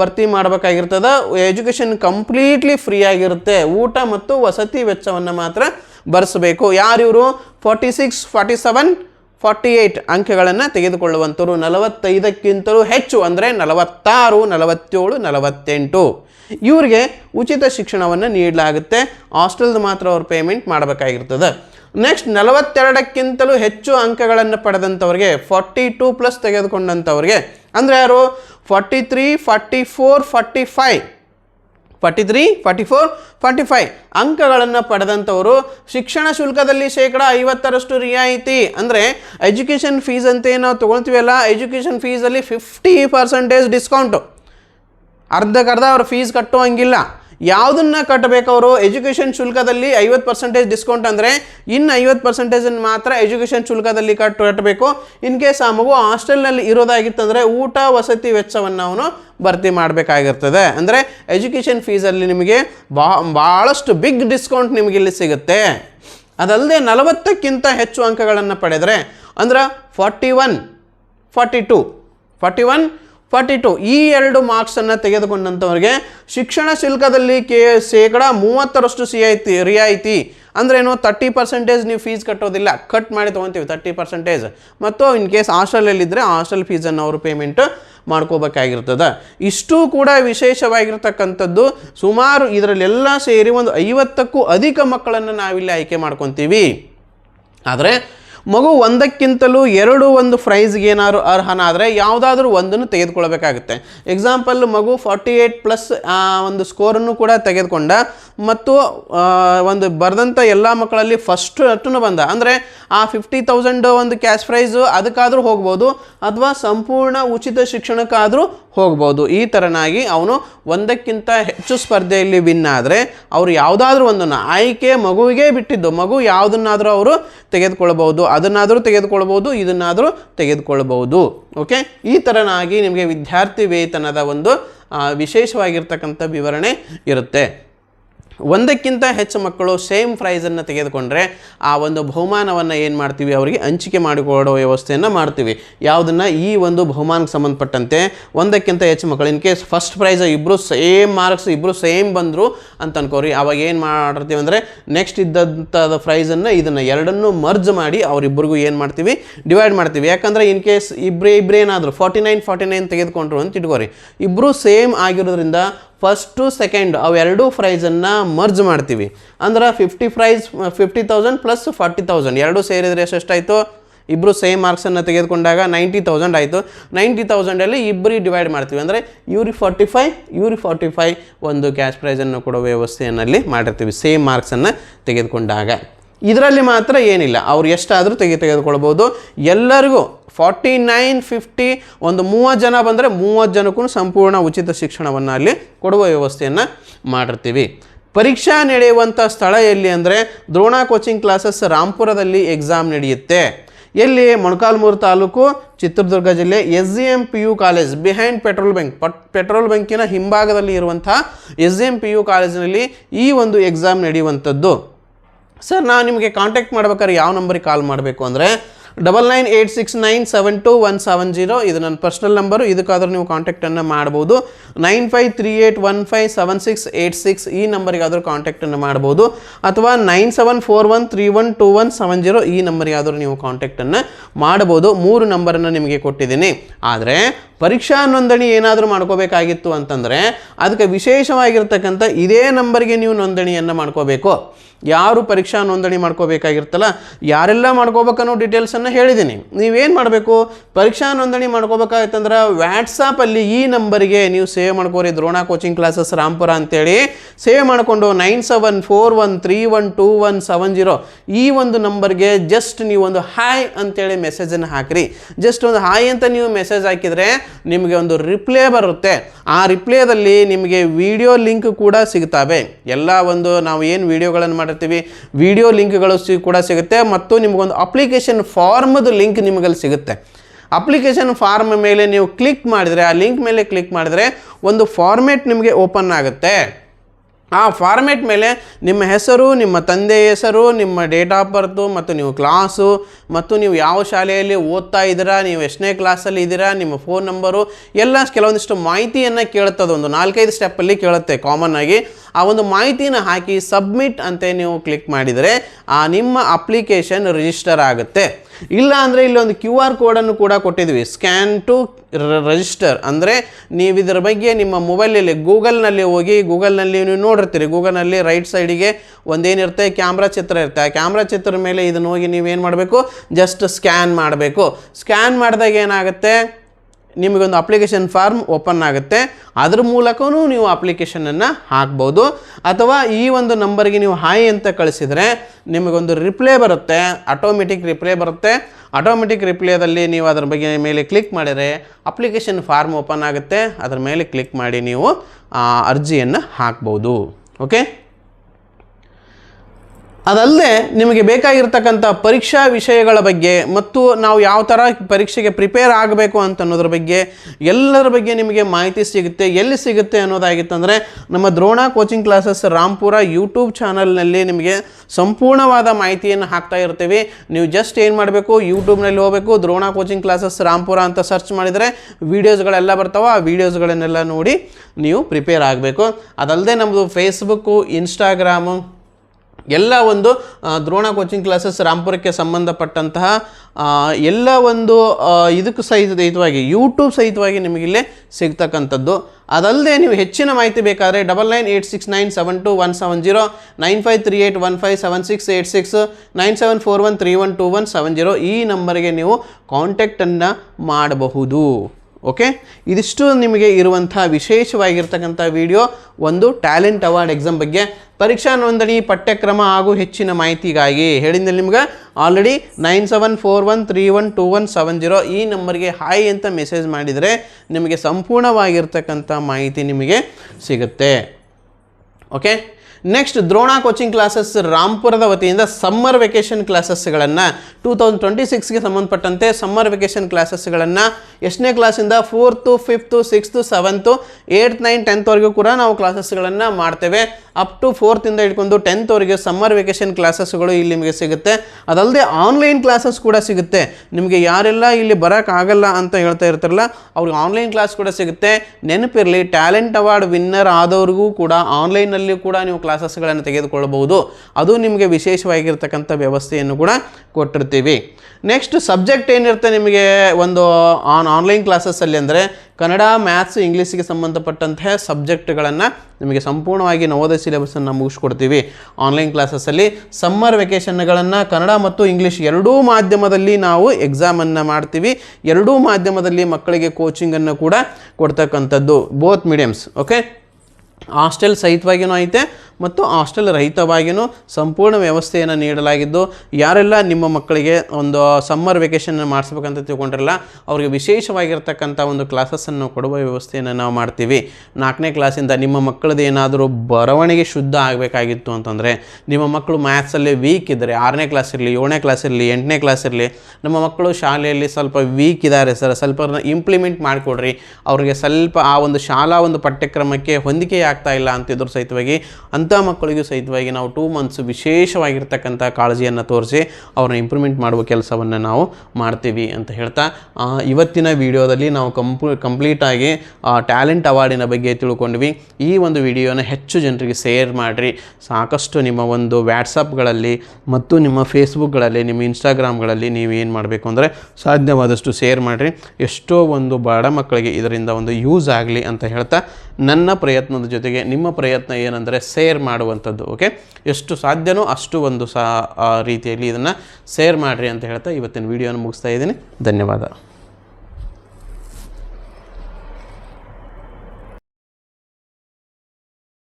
ಭರ್ತಿ ಮಾಡಬೇಕಾಗಿರ್ತದೆ. ಎಜುಕೇಷನ್ ಕಂಪ್ಲೀಟ್ಲಿ ಫ್ರೀ ಆಗಿರುತ್ತೆ. ಊಟ ಮತ್ತು ವಸತಿ ವೆಚ್ಚವನ್ನು ಮಾತ್ರ ಭರಿಸಬೇಕು ಯಾರಿವರು forty six, forty seven, forty eight ಅಂಕಗಳನ್ನು ತೆಗೆದುಕೊಳ್ಳುವಂಥವ್ರು ನಲವತ್ತೈದಕ್ಕಿಂತಲೂ ಹೆಚ್ಚು ಅಂದರೆ ನಲವತ್ತಾರು, ನಲವತ್ತೇಳು, ನಲವತ್ತೆಂಟು. ಇವರಿಗೆ ಉಚಿತ ಶಿಕ್ಷಣವನ್ನು ನೀಡಲಾಗುತ್ತೆ. ಹಾಸ್ಟೆಲ್ದು ಮಾತ್ರ ಅವ್ರು ಪೇಮೆಂಟ್ ಮಾಡಬೇಕಾಗಿರ್ತದೆ. ನೆಕ್ಸ್ಟ್ ನಲವತ್ತೆರಡಕ್ಕಿಂತಲೂ ಹೆಚ್ಚು ಅಂಕಗಳನ್ನು ಪಡೆದಂಥವ್ರಿಗೆ ಫಾರ್ಟಿ ಟೂ ಪ್ಲಸ್ ತೆಗೆದುಕೊಂಡಂಥವ್ರಿಗೆ, ಅಂದರೆ ಯಾರು? Forty three forty four forty five forty three forty four forty five ಅಂಕಗಳನ್ನು ಪಡೆದಂಥವರು ಶಿಕ್ಷಣ ಶುಲ್ಕದಲ್ಲಿ ಶೇಕಡ ಐವತ್ತರಷ್ಟು ರಿಯಾಯಿತಿ. ಅಂದರೆ ಎಜುಕೇಷನ್ ಫೀಸ್ ಅಂತ ನಾವು ತೊಗೊಳ್ತೀವಲ್ಲ ಎಜುಕೇಷನ್ ಫೀಸಲ್ಲಿ ಫಿಫ್ಟಿ ಪರ್ಸೆಂಟೇಜ್ ಡಿಸ್ಕೌಂಟು ಅರ್ಧಕ್ಕರ್ಧ ಅವ್ರ ಫೀಸ್ ಕಟ್ಟುವಂಗಿಲ್ಲ. ಯಾವುದನ್ನ ಕಟ್ಟಬೇಕು ಅವರು? ಎಜುಕೇಷನ್ ಶುಲ್ಕದಲ್ಲಿ ಐವತ್ತು ಪರ್ಸೆಂಟೇಜ್ ಡಿಸ್ಕೌಂಟ್ ಅಂದರೆ ಇನ್ನು ಐವತ್ತು ಪರ್ಸೆಂಟೇಜನ್ನು ಮಾತ್ರ ಎಜುಕೇಷನ್ ಶುಲ್ಕದಲ್ಲಿ ಕಟ್ಟು, ಕಟ್ಟಬೇಕು. ಇನ್ ಕೇಸ್ ಆ ಮಗು ಹಾಸ್ಟೆಲ್ನಲ್ಲಿ ಇರೋದಾಗಿತ್ತಂದರೆ ಊಟ, ವಸತಿ ವೆಚ್ಚವನ್ನು ಅವನು ಭರ್ತಿ ಮಾಡಬೇಕಾಗಿರ್ತದೆ. ಅಂದರೆ ಎಜುಕೇಷನ್ ಫೀಸಲ್ಲಿ ನಿಮಗೆ ಬಾ ಭಾಳಷ್ಟು ಬಿಗ್ ಡಿಸ್ಕೌಂಟ್ ನಿಮಗೆ ಇಲ್ಲಿ ಸಿಗುತ್ತೆ. ಅದಲ್ಲದೆ ನಲವತ್ತಕ್ಕಿಂತ ಹೆಚ್ಚು ಅಂಕಗಳನ್ನು ಪಡೆದರೆ, ಅಂದ್ರೆ forty one forty two forty one forty two. ಈ ಎರಡು ಮಾರ್ಕ್ಸನ್ನು ತೆಗೆದುಕೊಂಡಂಥವ್ರಿಗೆ ಶಿಕ್ಷಣ ಶುಲ್ಕದಲ್ಲಿ ಕೆ ಶೇಕಡ ಮೂವತ್ತರಷ್ಟು ರಿಯಾಯಿತಿ ರಿಯಾಯಿತಿ. ಅಂದ್ರೇನು ತರ್ಟಿ ಪರ್ಸೆಂಟೇಜ್ ನೀವು ಫೀಸ್ ಕಟ್ಟೋದಿಲ್ಲ. ಕಟ್ ಮಾಡಿ ತೊಗೊತೀವಿ ತರ್ಟಿ ಪರ್ಸೆಂಟೇಜ್ ಮತ್ತು ಇನ್ ಕೇಸ್ ಹಾಸ್ಟೆಲಲ್ಲಿದ್ದರೆ ಹಾಸ್ಟೆಲ್ ಫೀಸನ್ನು ಅವರು ಪೇಮೆಂಟ್ ಮಾಡ್ಕೋಬೇಕಾಗಿರ್ತದೆ. ಇಷ್ಟು ಕೂಡ ವಿಶೇಷವಾಗಿರ್ತಕ್ಕಂಥದ್ದು ಸುಮಾರು ಇದರಲ್ಲೆಲ್ಲ ಸೇರಿ ಒಂದು ಐವತ್ತಕ್ಕೂ ಅಧಿಕ ಮಕ್ಕಳನ್ನು ನಾವಿಲ್ಲಿ ಆಯ್ಕೆ ಮಾಡ್ಕೊತೀವಿ. ಆದರೆ ಮಗು ಒಂದಕ್ಕಿಂತಲೂ ಎರಡು ಒಂದು ಪ್ರೈಸ್ಗೆ ಏನಾದ್ರು ಅರ್ಹನಾದರೆ ಯಾವುದಾದ್ರೂ ಒಂದನ್ನು ತೆಗೆದುಕೊಳ್ಬೇಕಾಗುತ್ತೆ. ಎಕ್ಸಾಂಪಲ್ ಮಗು ಫಾರ್ಟಿ ಏಯ್ಟ್ ಪ್ಲಸ್ ಒಂದು ಸ್ಕೋರನ್ನು ಕೂಡ ತೆಗೆದುಕೊಂಡ ಮತ್ತು ಒಂದು ಬರೆದಂಥ ಎಲ್ಲ ಮಕ್ಕಳಲ್ಲಿ ಫಸ್ಟ್ ಅಟ್ಟನ್ನು ಬಂದ. ಅಂದರೆ ಆ ಫಿಫ್ಟಿ ತೌಸಂಡ್ ಒಂದು ಕ್ಯಾಶ್ ಪ್ರೈಸು ಅದಕ್ಕಾದರೂ ಹೋಗ್ಬೋದು. ಅಥವಾ ಸಂಪೂರ್ಣ ಉಚಿತ ಶಿಕ್ಷಣಕ್ಕಾದರೂ ಹೋಗ್ಬೋದು. ಈ ಥರನಾಗಿ ಅವನು ಒಂದಕ್ಕಿಂತ ಹೆಚ್ಚು ಸ್ಪರ್ಧೆಯಲ್ಲಿ ವಿನ್ ಆದರೆ ಅವರು ಯಾವುದಾದ್ರೂ ಒಂದನ್ನು ಆಯ್ಕೆ ಮಗುವಿಗೆ ಬಿಟ್ಟಿದ್ದು, ಮಗು ಯಾವುದನ್ನಾದರೂ ಅವರು ತೆಗೆದುಕೊಳ್ಬೋದು ಅದನ್ನಾದರೂ ತೆಗೆದುಕೊಳ್ಬೋದು ಇದನ್ನಾದರೂ ತೆಗೆದುಕೊಳ್ಬೋದು ಓಕೆ ಈ ಥರನಾಗಿ ನಿಮಗೆ ವಿದ್ಯಾರ್ಥಿ ವೇತನದ ಒಂದು ವಿಶೇಷವಾಗಿರ್ತಕ್ಕಂಥ ವಿವರಣೆ ಇರುತ್ತೆ. ಒಂದಕ್ಕಿಂತ ಹೆಚ್ಚು ಮಕ್ಕಳು ಸೇಮ್ ಪ್ರೈಸನ್ನು ತೆಗೆದುಕೊಂಡ್ರೆ ಆ ಒಂದು ಬಹುಮಾನವನ್ನು ಏನು ಮಾಡ್ತೀವಿ? ಅವರಿಗೆ ಹಂಚಿಕೆ ಮಾಡಿಕೊಡೋ ವ್ಯವಸ್ಥೆಯನ್ನು ಮಾಡ್ತೀವಿ. ಯಾವುದನ್ನು ಈ ಒಂದು ಬಹುಮಾನಕ್ಕೆ ಸಂಬಂಧಪಟ್ಟಂತೆ ಒಂದಕ್ಕಿಂತ ಹೆಚ್ಚು ಮಕ್ಕಳು, ಇನ್ ಕೇಸ್ ಫಸ್ಟ್ ಪ್ರೈಸ್ ಇಬ್ಬರು ಸೇಮ್ ಮಾರ್ಕ್ಸ್ ಇಬ್ಬರು ಸೇಮ್ ಬಂದರು ಅಂತ ಅನ್ಕೋರಿ. ಅವಾಗ ಏನು ಮಾಡಿರ್ತೀವಿ ಅಂದರೆ ನೆಕ್ಸ್ಟ್ ಇದ್ದಂಥ ಪ್ರೈಸನ್ನು ಇದನ್ನು ಎರಡನ್ನೂ ಮರ್ಜ್ ಮಾಡಿ ಅವರಿಬ್ಬರಿಗೂ ಏನು ಮಾಡ್ತೀವಿ? ಡಿವೈಡ್ ಮಾಡ್ತೀವಿ. ಯಾಕಂದರೆ ಇನ್ ಕೇಸ್ ಇಬ್ಬರೇ ಇಬ್ಬರೇನಾದರೂ ಫಾರ್ಟಿ ನೈನ್ ಫಾರ್ಟಿ ನೈನ್ ತೆಗೆದುಕೊಂಡ್ರು ಅಂತ ಇಟ್ಕೋರಿ. ಇಬ್ಬರು ಸೇಮ್ ಆಗಿರೋದ್ರಿಂದ ಫಸ್ಟು ಸೆಕೆಂಡ್ ಅವೆರಡೂ ಪ್ರೈಸನ್ನು ಮರ್ಜ್ ಮಾಡ್ತೀವಿ. ಅಂದ್ರೆ fifty prize fifty thousand plus forty thousand ಎರಡೂ ಸೇರಿದರೆ ಎಷ್ಟೆಷ್ಟಾಯಿತು? ಇಬ್ಬರು ಸೇಮ್ ಮಾರ್ಕ್ಸನ್ನು ತೆಗೆದುಕೊಂಡಾಗ ನೈಂಟಿ ತೌಸಂಡ್ ಆಯಿತು. ನೈಂಟಿ ತೌಸಂಡಲ್ಲಿ ಇಬ್ಬರಿಗೆ ಡಿವೈಡ್ ಮಾಡ್ತೀವಿ. ಅಂದರೆ ಇವ್ರಿಗೆ ಫಾರ್ಟಿ ಫೈವ್ ಇವ್ರಿಗೆ ಫಾರ್ಟಿ ಒಂದು ಕ್ಯಾಶ್ ಪ್ರೈಸನ್ನು ಕೊಡೋ ವ್ಯವಸ್ಥೆಯನ್ನಲ್ಲಿ ಮಾಡಿರ್ತೀವಿ. ಸೇಮ್ ಮಾರ್ಕ್ಸನ್ನು ತೆಗೆದುಕೊಂಡಾಗ. ಇದರಲ್ಲಿ ಮಾತ್ರ ಏನಿಲ್ಲ. ಅವ್ರು ಎಷ್ಟಾದರೂ ತೆಗೆ, ತೆಗೆದುಕೊಳ್ಬೋದು. ಎಲ್ಲರಿಗೂ ಫಾರ್ಟಿ ನೈನ್, ಫಿಫ್ಟಿ, ಒಂದು ಮೂವತ್ತು ಜನ ಬಂದರೆ ಮೂವತ್ತು ಜನಕ್ಕೂ ಸಂಪೂರ್ಣ ಉಚಿತ ಶಿಕ್ಷಣವನ್ನು ಅಲ್ಲಿ ಕೊಡುವ ವ್ಯವಸ್ಥೆಯನ್ನು ಮಾಡಿರ್ತೀವಿ. ಪರೀಕ್ಷಾ ನಡೆಯುವಂಥ ಸ್ಥಳ ಎಲ್ಲಿ ಅಂದರೆ ದ್ರೋಣ ಕೋಚಿಂಗ್ ಕ್ಲಾಸಸ್ ರಾಂಪುರದಲ್ಲಿ ಎಕ್ಸಾಮ್ ನಡೆಯುತ್ತೆ. ಎಲ್ಲಿ? ಮೊಣಕಾಲ್ಮೂರು ತಾಲೂಕು, ಚಿತ್ರದುರ್ಗ ಜಿಲ್ಲೆ S G M P U college behind petrol bank ಪಟ್ ಪೆಟ್ರೋಲ್ ಬ್ಯಾಂಕಿನ ಹಿಂಭಾಗದಲ್ಲಿ ಇರುವಂಥ S G M P U ಕಾಲೇಜಿನಲ್ಲಿ ಈ ಒಂದು ಎಕ್ಸಾಮ್ ನಡೆಯುವಂಥದ್ದು. ಸರ್, ನಾನು ನಿಮಗೆ ಕಾಂಟ್ಯಾಕ್ಟ್ ಮಾಡ್ಬೇಕಾದ್ರೆ ಯಾವ ನಂಬರಿಗೆ ಕಾಲ್ ಮಾಡಬೇಕು ಅಂದರೆ double nine eight six nine seven two one seven zero ಇದು ನನ್ನ ಪರ್ಸ್ನಲ್ ನಂಬರು ಇದಕ್ಕಾದರೂ ನೀವು ಕಾಂಟ್ಯಾಕ್ಟನ್ನು ಮಾಡ್ಬೋದು. Nine five three eight one five seven six eight six ಈ ನಂಬರಿಗಾದರೂ ಕಾಂಟ್ಯಾಕ್ಟನ್ನು ಮಾಡ್ಬೋದು. ಅಥವಾ nine seven four one three one two one seven zero ಈ ನಂಬರಿಗಾದರೂ ನೀವು ಕಾಂಟ್ಯಾಕ್ಟನ್ನು ಮಾಡ್ಬೋದು ಮೂರು ನಂಬರನ್ನು ನಿಮಗೆ ಕೊಟ್ಟಿದ್ದೀನಿ ಆದರೆ ಪರೀಕ್ಷಾ ನೋಂದಣಿ ಏನಾದರೂ ಮಾಡ್ಕೋಬೇಕಾಗಿತ್ತು ಅಂತಂದರೆ ಅದಕ್ಕೆ ವಿಶೇಷವಾಗಿರ್ತಕ್ಕಂಥ ಇದೇ ನಂಬರ್ಗೆ ನೀವು ನೋಂದಣಿಯನ್ನು ಮಾಡ್ಕೋಬೇಕು. ಯಾರು ಪರೀಕ್ಷಾ ನೋಂದಣಿ ಮಾಡ್ಕೋಬೇಕಾಗಿರ್ತಲ್ಲ, ಯಾರೆಲ್ಲ ಮಾಡ್ಕೋಬೇಕನ್ನೋ ಡೀಟೇಲ್ಸನ್ನು ಹೇಳಿದ್ದೀನಿ. ನೀವೇನು ಮಾಡಬೇಕು? ಪರೀಕ್ಷಾ ನೋಂದಣಿ ಮಾಡ್ಕೋಬೇಕಾಗಿತ್ತಂದ್ರೆ ವ್ಯಾಟ್ಸಾಪಲ್ಲಿ ಈ ನಂಬರಿಗೆ ನೀವು ಸೇವ್ ಮಾಡ್ಕೋರಿ, ದ್ರೋಣ ಕೋಚಿಂಗ್ ಕ್ಲಾಸಸ್ ರಾಮ್ಪುರ ಅಂತೇಳಿ ಸೇವ್ ಮಾಡಿಕೊಂಡು nine seven four one three one two one seven zero ಈ ಒಂದು ನಂಬರ್ಗೆ ಜಸ್ಟ್ ನೀವು ಒಂದು ಹಾಯ್ ಅಂತೇಳಿ ಮೆಸೇಜನ್ನು ಹಾಕಿರಿ. ಜಸ್ಟ್ ಒಂದು ಹಾಯ್ ಅಂತ ನೀವು ಮೆಸೇಜ್ ಹಾಕಿದರೆ ನಿಮಗೆ ಒಂದು ರಿಪ್ಲೇ ಬರುತ್ತೆ. ಆ ರಿಪ್ಲೇದಲ್ಲಿ ನಿಮಗೆ ವಿಡಿಯೋ ಲಿಂಕ್ ಕೂಡ ಸಿಗ್ತವೆ. ಎಲ್ಲ ಒಂದು ನಾವು ಏನು ವಿಡಿಯೋಗಳನ್ನು ಮಾಡಿರ್ತೀವಿ ವಿಡಿಯೋ ಲಿಂಕ್ಗಳು ಸಿ ಕೂಡ ಸಿಗುತ್ತೆ ಮತ್ತು ನಿಮಗೊಂದು ಅಪ್ಲಿಕೇಶನ್ ಫಾರ್ಮದು ಲಿಂಕ್ ನಿಮಗಲ್ಲಿ ಸಿಗುತ್ತೆ. ಅಪ್ಲಿಕೇಶನ್ ಫಾರ್ಮ್ ಮೇಲೆ ನೀವು ಕ್ಲಿಕ್ ಮಾಡಿದರೆ, ಆ ಲಿಂಕ್ ಮೇಲೆ ಕ್ಲಿಕ್ ಮಾಡಿದರೆ ಒಂದು ಫಾರ್ಮೇಟ್ ನಿಮಗೆ ಓಪನ್ ಆಗುತ್ತೆ. ಆ ಫಾರ್ಮೇಟ್ ಮೇಲೆ ನಿಮ್ಮ ಹೆಸರು, ನಿಮ್ಮ ತಂದೆ ಹೆಸರು, ನಿಮ್ಮ ಡೇಟ್ ಆಫ್ ಬರ್ತು ಮತ್ತು ನೀವು ಕ್ಲಾಸು ಮತ್ತು ನೀವು ಯಾವ ಶಾಲೆಯಲ್ಲಿ ಓದ್ತಾ ಇದ್ದೀರಾ, ನೀವು ಎಷ್ಟನೇ ಕ್ಲಾಸಲ್ಲಿ ಇದ್ದೀರಾ, ನಿಮ್ಮ ಫೋನ್ ನಂಬರು ಎಲ್ಲ ಕೆಲವೊಂದಿಷ್ಟು ಮಾಹಿತಿಯನ್ನು ಕೇಳುತ್ತದೆ ಒಂದು ನಾಲ್ಕೈದು ಸ್ಟೆಪ್ಪಲ್ಲಿ ಕೇಳುತ್ತೆ ಕಾಮನ್ ಆಗಿ. ಆ ಒಂದು ಮಾಹಿತಿನ ಹಾಕಿ ಸಬ್ಮಿಟ್ ಅಂತ ನೀವು ಕ್ಲಿಕ್ ಮಾಡಿದರೆ ಆ ನಿಮ್ಮ ಅಪ್ಲಿಕೇಶನ್ ರಿಜಿಸ್ಟರ್ ಆಗುತ್ತೆ. ಇಲ್ಲ ಅಂದರೆ ಇಲ್ಲಿ ಒಂದು ಕ್ಯೂ ಆರ್ ಕೋಡನ್ನು ಕೂಡ ಕೊಟ್ಟಿದ್ವಿ ಸ್ಕ್ಯಾನ್ ಟು ರಿಜಿಸ್ಟರ್. ಅಂದರೆ ನೀವು ಇದರ ಬಗ್ಗೆ ನಿಮ್ಮ ಮೊಬೈಲಲ್ಲಿ ಗೂಗಲ್ನಲ್ಲಿ ಹೋಗಿ ಗೂಗಲ್ನಲ್ಲಿ ನೀವು ನೋಡಿರ್ತೀರಿ. ಗೂಗಲ್ನಲ್ಲಿ ರೈಟ್ ಸೈಡಿಗೆ ಒಂದೇನಿರುತ್ತೆ? ಕ್ಯಾಮ್ರಾ ಚಿತ್ರ ಇರುತ್ತೆ. ಆ ಕ್ಯಾಮ್ರಾ ಚಿತ್ರ ಮೇಲೆ ಇದನ್ನು ಹೋಗಿ ನೀವೇನು ಮಾಡಬೇಕು? ಜಸ್ಟ್ ಸ್ಕ್ಯಾನ್ ಮಾಡಬೇಕು. ಸ್ಕ್ಯಾನ್ ಮಾಡಿದಾಗ ಏನಾಗುತ್ತೆ? ನಿಮಗೊಂದು ಅಪ್ಲಿಕೇಶನ್ ಫಾರ್ಮ್ ಓಪನ್ ಆಗುತ್ತೆ. ಅದ್ರ ಮೂಲಕವೂ ನೀವು ಅಪ್ಲಿಕೇಶನನ್ನು ಹಾಕ್ಬೋದು. ಅಥವಾ ಈ ಒಂದು ನಂಬರ್ಗೆ ನೀವು ಹಾಯ್ ಅಂತ ಕಳಿಸಿದರೆ ನಿಮಗೊಂದು ರಿಪ್ಲೈ ಬರುತ್ತೆ. ಆಟೋಮೆಟಿಕ್ ರಿಪ್ಲೈ ಬರುತ್ತೆ. ಆಟೋಮೆಟಿಕ್ ರಿಪ್ಲೈದಲ್ಲಿ ನೀವು ಅದರ ಬಗ್ಗೆ ಮೇಲೆ ಕ್ಲಿಕ್ ಮಾಡಿದರೆ ಅಪ್ಲಿಕೇಶನ್ ಫಾರ್ಮ್ ಓಪನ್ ಆಗುತ್ತೆ. ಅದರ ಮೇಲೆ ಕ್ಲಿಕ್ ಮಾಡಿ ನೀವು ಅರ್ಜಿಯನ್ನು ಹಾಕ್ಬೋದು. ಓಕೆ ಅದಲ್ಲದೆ ನಿಮಗೆ ಬೇಕಾಗಿರ್ತಕ್ಕಂಥ ಪರೀಕ್ಷಾ ವಿಷಯಗಳ ಬಗ್ಗೆ ಮತ್ತು ನಾವು ಯಾವ ಥರ ಪರೀಕ್ಷೆಗೆ ಪ್ರಿಪೇರ್ ಆಗಬೇಕು ಅಂತ ಅನ್ನೋದ್ರ ಬಗ್ಗೆ ಎಲ್ಲರ ಬಗ್ಗೆ ನಿಮಗೆ ಮಾಹಿತಿ ಸಿಗುತ್ತೆ, ಎಲ್ಲಿ ಸಿಗುತ್ತೆ ಅನ್ನೋದಾಗಿತ್ತಂದರೆ ನಮ್ಮ Drona coaching classes Rampura YouTube ಚಾನಲ್ನಲ್ಲಿ ನಿಮಗೆ ಸಂಪೂರ್ಣವಾದ ಮಾಹಿತಿಯನ್ನು ಹಾಕ್ತಾ ಇರ್ತೀವಿ. ನೀವು ಜಸ್ಟ್ ಏನು ಮಾಡಬೇಕು ಯೂಟ್ಯೂಬ್ನಲ್ಲಿ ಹೋಗಬೇಕು, ದ್ರೋಣ ಕೋಚಿಂಗ್ ಕ್ಲಾಸಸ್ ರಾಮ್ಪುರ ಅಂತ ಸರ್ಚ್ ಮಾಡಿದರೆ ವೀಡಿಯೋಸ್ಗಳೆಲ್ಲ ಬರ್ತಾವೆ, ಆ ವೀಡಿಯೋಸ್ಗಳನ್ನೆಲ್ಲ ನೋಡಿ ನೀವು ಪ್ರಿಪೇರ್ ಆಗಬೇಕು. ಅದಲ್ಲದೆ ನಮ್ಮದು ಫೇಸ್ಬುಕ್ಕು ಇನ್ಸ್ಟಾಗ್ರಾಮು ಎಲ್ಲ ಒಂದು ದ್ರೋಣ ಕೋಚಿಂಗ್ ಕ್ಲಾಸಸ್ ರಾಂಪುರಕ್ಕೆ ಸಂಬಂಧಪಟ್ಟಂತಹ ಎಲ್ಲ ಒಂದು ಇದಕ್ಕೆ ಸಹಿತ ಸಹಿತವಾಗಿ ಯೂಟ್ಯೂಬ್ ಸಹಿತವಾಗಿ ನಿಮಗಿಲ್ಲೇ ಸಿಗ್ತಕ್ಕಂಥದ್ದು. ಅದಲ್ಲದೆ ನೀವು ಹೆಚ್ಚಿನ ಮಾಹಿತಿ ಬೇಕಾದರೆ double nine eight six nine seven two one seven zero nine five three eight one five seven six eight six nine seven four one three one two one seven zero ಈ ನಂಬರ್ಗೆ ನೀವು ಕಾಂಟ್ಯಾಕ್ಟನ್ನು ಮಾಡಬಹುದು. ಓಕೆ? ಇದಿಷ್ಟು ನಿಮಗೆ ಇರುವಂಥ ವಿಶೇಷವಾಗಿರ್ತಕ್ಕಂಥ video, ಒಂದು talent award exam ಬಗ್ಗೆ ಪರೀಕ್ಷಾ ನೋಂದಣಿ, ಪಠ್ಯಕ್ರಮ ಹಾಗೂ ಹೆಚ್ಚಿನ ಮಾಹಿತಿಗಾಗಿ ಹೇಳಿದ್ದೆ ನಿಮ್ಗೆ? Already nine seven four one three one two one seven zero ಈ ನಂಬರ್ಗೆ ಹಾಯ್ ಅಂತ ಮೆಸೇಜ್ ಮಾಡಿದರೆ ನಿಮಗೆ ಸಂಪೂರ್ಣವಾಗಿರ್ತಕ್ಕಂಥ ಮಾಹಿತಿ ನಿಮಗೆ ಸಿಗುತ್ತೆ. Okay? Next Drona coaching classes ರಾಮ್ಪುರದ ವತಿಯಿಂದ ಸಮ್ಮರ್ ವೆಕೇಷನ್ ಕ್ಲಾಸಸ್ಗಳನ್ನು ಟೂ ತೌಸಂಡ್ ಟ್ವೆಂಟಿ ಸಿಕ್ಸ್ಗೆ ಸಂಬಂಧಪಟ್ಟಂತೆ ಸಮ್ಮರ್ ವೆಕೇಷನ್ ಕ್ಲಾಸಸ್ಗಳನ್ನು ಎಷ್ಟನೇ ಕ್ಲಾಸಿಂದ fourth fifth sixth seventh eight nine ಟೆಂತ್ವರೆಗೂ ಕೂಡ ನಾವು ಕ್ಲಾಸಸ್ಗಳನ್ನು ಮಾಡ್ತೇವೆ. ಅಪ್ ಟು ಫೋರ್ತಿಂದ ಹಿಡ್ಕೊಂಡು ಟೆಂತ್ವರೆಗೆ ಸಮ್ಮರ್ ವೆಕೇಷನ್ ಕ್ಲಾಸಸ್ಗಳು ಇಲ್ಲಿ ನಿಮಗೆ ಸಿಗುತ್ತೆ. ಅದಲ್ಲದೆ ಆನ್ಲೈನ್ ಕ್ಲಾಸಸ್ ಕೂಡ ಸಿಗುತ್ತೆ. ನಿಮಗೆ ಯಾರೆಲ್ಲ ಇಲ್ಲಿ ಬರೋಕ್ಕಾಗಲ್ಲ ಅಂತ ಹೇಳ್ತಾ ಇರ್ತಾರಲ್ಲ, ಅವ್ರಿಗೆ ಆನ್ಲೈನ್ ಕ್ಲಾಸ್ ಕೂಡ ಸಿಗುತ್ತೆ. ನೆನಪಿರಲಿ ಟ್ಯಾಲೆಂಟ್ ಅವಾರ್ಡ್ ವಿನ್ನರ್ ಆದವ್ರಿಗೂ ಕೂಡ ಆನ್ಲೈನಲ್ಲಿ ಕೂಡ ನೀವು ಕ್ಲಾಸಸ್ಗಳನ್ನು ತೆಗೆದುಕೊಳ್ಳಬಹುದು. ಅದು ನಿಮಗೆ ವಿಶೇಷವಾಗಿರ್ತಕ್ಕಂಥ ವ್ಯವಸ್ಥೆಯನ್ನು ಕೂಡ ಕೊಟ್ಟಿರ್ತೀವಿ. ನೆಕ್ಸ್ಟ್ ಸಬ್ಜೆಕ್ಟ್ ಏನಿರುತ್ತೆ ನಿಮಗೆ ಒಂದು ಆನ್ ಆನ್ಲೈನ್ ಕ್ಲಾಸಸ್ಸಲ್ಲಿ ಅಂದರೆ ಕನ್ನಡ ಮ್ಯಾಥ್ಸ್ ಇಂಗ್ಲೀಷಿಗೆ ಸಂಬಂಧಪಟ್ಟಂತಹ ಸಬ್ಜೆಕ್ಟ್ಗಳನ್ನು ನಿಮಗೆ ಸಂಪೂರ್ಣವಾಗಿ ನವೋದಯ ಸಿಲೆಬಸನ್ನು ಮುಗಿಸ್ಕೊಡ್ತೀವಿ. ಆನ್ಲೈನ್ ಕ್ಲಾಸಸ್ಸಲ್ಲಿ ಸಮ್ಮರ್ ವೆಕೇಷನ್ಗಳನ್ನು ಕನ್ನಡ ಮತ್ತು ಇಂಗ್ಲೀಷ್ ಎರಡೂ ಮಾಧ್ಯಮದಲ್ಲಿ ನಾವು ಎಕ್ಸಾಮನ್ನು ಮಾಡ್ತೀವಿ. ಎರಡೂ ಮಾಧ್ಯಮದಲ್ಲಿ ಮಕ್ಕಳಿಗೆ ಕೋಚಿಂಗನ್ನು ಕೂಡ ಕೊಡ್ತಕ್ಕಂಥದ್ದು ಬೋತ್ ಮೀಡಿಯಮ್ಸ್ ಓಕೆ ಹಾಸ್ಟೆಲ್ ಸಹಿತವಾಗಿಯೂ ಐತೆ ಮತ್ತು ಹಾಸ್ಟೆಲ್ ರಹಿತವಾಗಿಯೂ ಸಂಪೂರ್ಣ ವ್ಯವಸ್ಥೆಯನ್ನು ನೀಡಲಾಗಿದ್ದು, ಯಾರೆಲ್ಲ ನಿಮ್ಮ ಮಕ್ಕಳಿಗೆ ಒಂದು ಸಮ್ಮರ್ ವೆಕೇಷನ್ ಮಾಡಿಸ್ಬೇಕಂತ ತಿಳ್ಕೊಂಡಿರಲ್ಲ, ಅವರಿಗೆ ವಿಶೇಷವಾಗಿರ್ತಕ್ಕಂಥ ಒಂದು ಕ್ಲಾಸಸ್ಸನ್ನು ಕೊಡುವ ವ್ಯವಸ್ಥೆಯನ್ನು ನಾವು ಮಾಡ್ತೀವಿ. ನಾಲ್ಕನೇ ಕ್ಲಾಸಿಂದ ನಿಮ್ಮ ಮಕ್ಕಳದ್ದು ಏನಾದರೂ ಬರವಣಿಗೆ ಶುದ್ಧ ಆಗಬೇಕಾಗಿತ್ತು ಅಂತಂದರೆ, ನಿಮ್ಮ ಮಕ್ಕಳು ಮ್ಯಾಥ್ಸಲ್ಲಿ ವೀಕ್ ಇದ್ದರೆ, ಆರನೇ ಕ್ಲಾಸ್ ಇರಲಿ, ಏಳನೇ ಕ್ಲಾಸ್ ಇರಲಿ, ಎಂಟನೇ ಕ್ಲಾಸ್ ಇರಲಿ, ನಮ್ಮ ಮಕ್ಕಳು ಶಾಲೆಯಲ್ಲಿ ಸ್ವಲ್ಪ ವೀಕ್ ಇದ್ದಾರೆ ಸರ್ ಸ್ವಲ್ಪ ಇಂಪ್ಲಿಮೆಂಟ್ ಮಾಡಿಕೊಡ್ರಿ, ಅವರಿಗೆ ಸ್ವಲ್ಪ ಆ ಒಂದು ಶಾಲಾ ಒಂದು ಪಠ್ಯಕ್ರಮಕ್ಕೆ ಹೊಂದಿಕೆ ಆಗ್ತಾ ಇಲ್ಲ ಅಂತಿದ್ರು ಸಹಿತವಾಗಿ ಅಂಥ ಮಕ್ಕಳಿಗೂ ಸಹಿತವಾಗಿ ನಾವು ಟೂ ಮಂತ್ಸ್ ವಿಶೇಷವಾಗಿರ್ತಕ್ಕಂಥ ಕಾಳಜಿಯನ್ನು ತೋರಿಸಿ ಅವ್ರನ್ನ ಇಂಪ್ರೂವ್ಮೆಂಟ್ ಮಾಡುವ ಕೆಲಸವನ್ನು ನಾವು ಮಾಡ್ತೀವಿ ಅಂತ ಹೇಳ್ತಾ ಇವತ್ತಿನ ವಿಡಿಯೋದಲ್ಲಿ ನಾವು ಕಂಪ್ಲೀ ಕಂಪ್ಲೀಟಾಗಿ ಟ್ಯಾಲೆಂಟ್ ಅವಾರ್ಡಿನ ಬಗ್ಗೆ ತಿಳ್ಕೊಂಡ್ವಿ. ಈ ಒಂದು ವಿಡಿಯೋನ ಹೆಚ್ಚು ಜನರಿಗೆ ಶೇರ್ ಮಾಡಿರಿ. ಸಾಕಷ್ಟು ನಿಮ್ಮ ಒಂದು ವ್ಯಾಟ್ಸಪ್ಗಳಲ್ಲಿ ಮತ್ತು ನಿಮ್ಮ ಫೇಸ್ಬುಕ್ಗಳಲ್ಲಿ ನಿಮ್ಮ ಇನ್ಸ್ಟಾಗ್ರಾಮ್ಗಳಲ್ಲಿ ನೀವು ಏನು ಮಾಡಬೇಕು ಅಂದರೆ ಸಾಧ್ಯವಾದಷ್ಟು ಶೇರ್ ಮಾಡಿರಿ. ಎಷ್ಟೋ ಒಂದು ಬಡ ಮಕ್ಕಳಿಗೆ ಇದರಿಂದ ಒಂದು ಯೂಸ್ ಆಗಲಿ ಅಂತ ಹೇಳ್ತಾ ನನ್ನ ಪ್ರಯತ್ನದ ಜೊತೆಗೆ ನಿಮ್ಮ ಪ್ರಯತ್ನ ಏನಂದರೆ ಸೇರ್ ಮಾಡುವಂಥದ್ದು ಓಕೆ ಎಷ್ಟು ಸಾಧ್ಯನೋ ಅಷ್ಟು ಒಂದು ಸಾ ರೀತಿಯಲ್ಲಿ ಇದನ್ನು ಸೇರ್ ಮಾಡಿರಿ ಅಂತ ಹೇಳ್ತಾ ಇವತ್ತಿನ ವಿಡಿಯೋನ ಮುಗಿಸ್ತಾ ಇದ್ದೀನಿ. ಧನ್ಯವಾದ.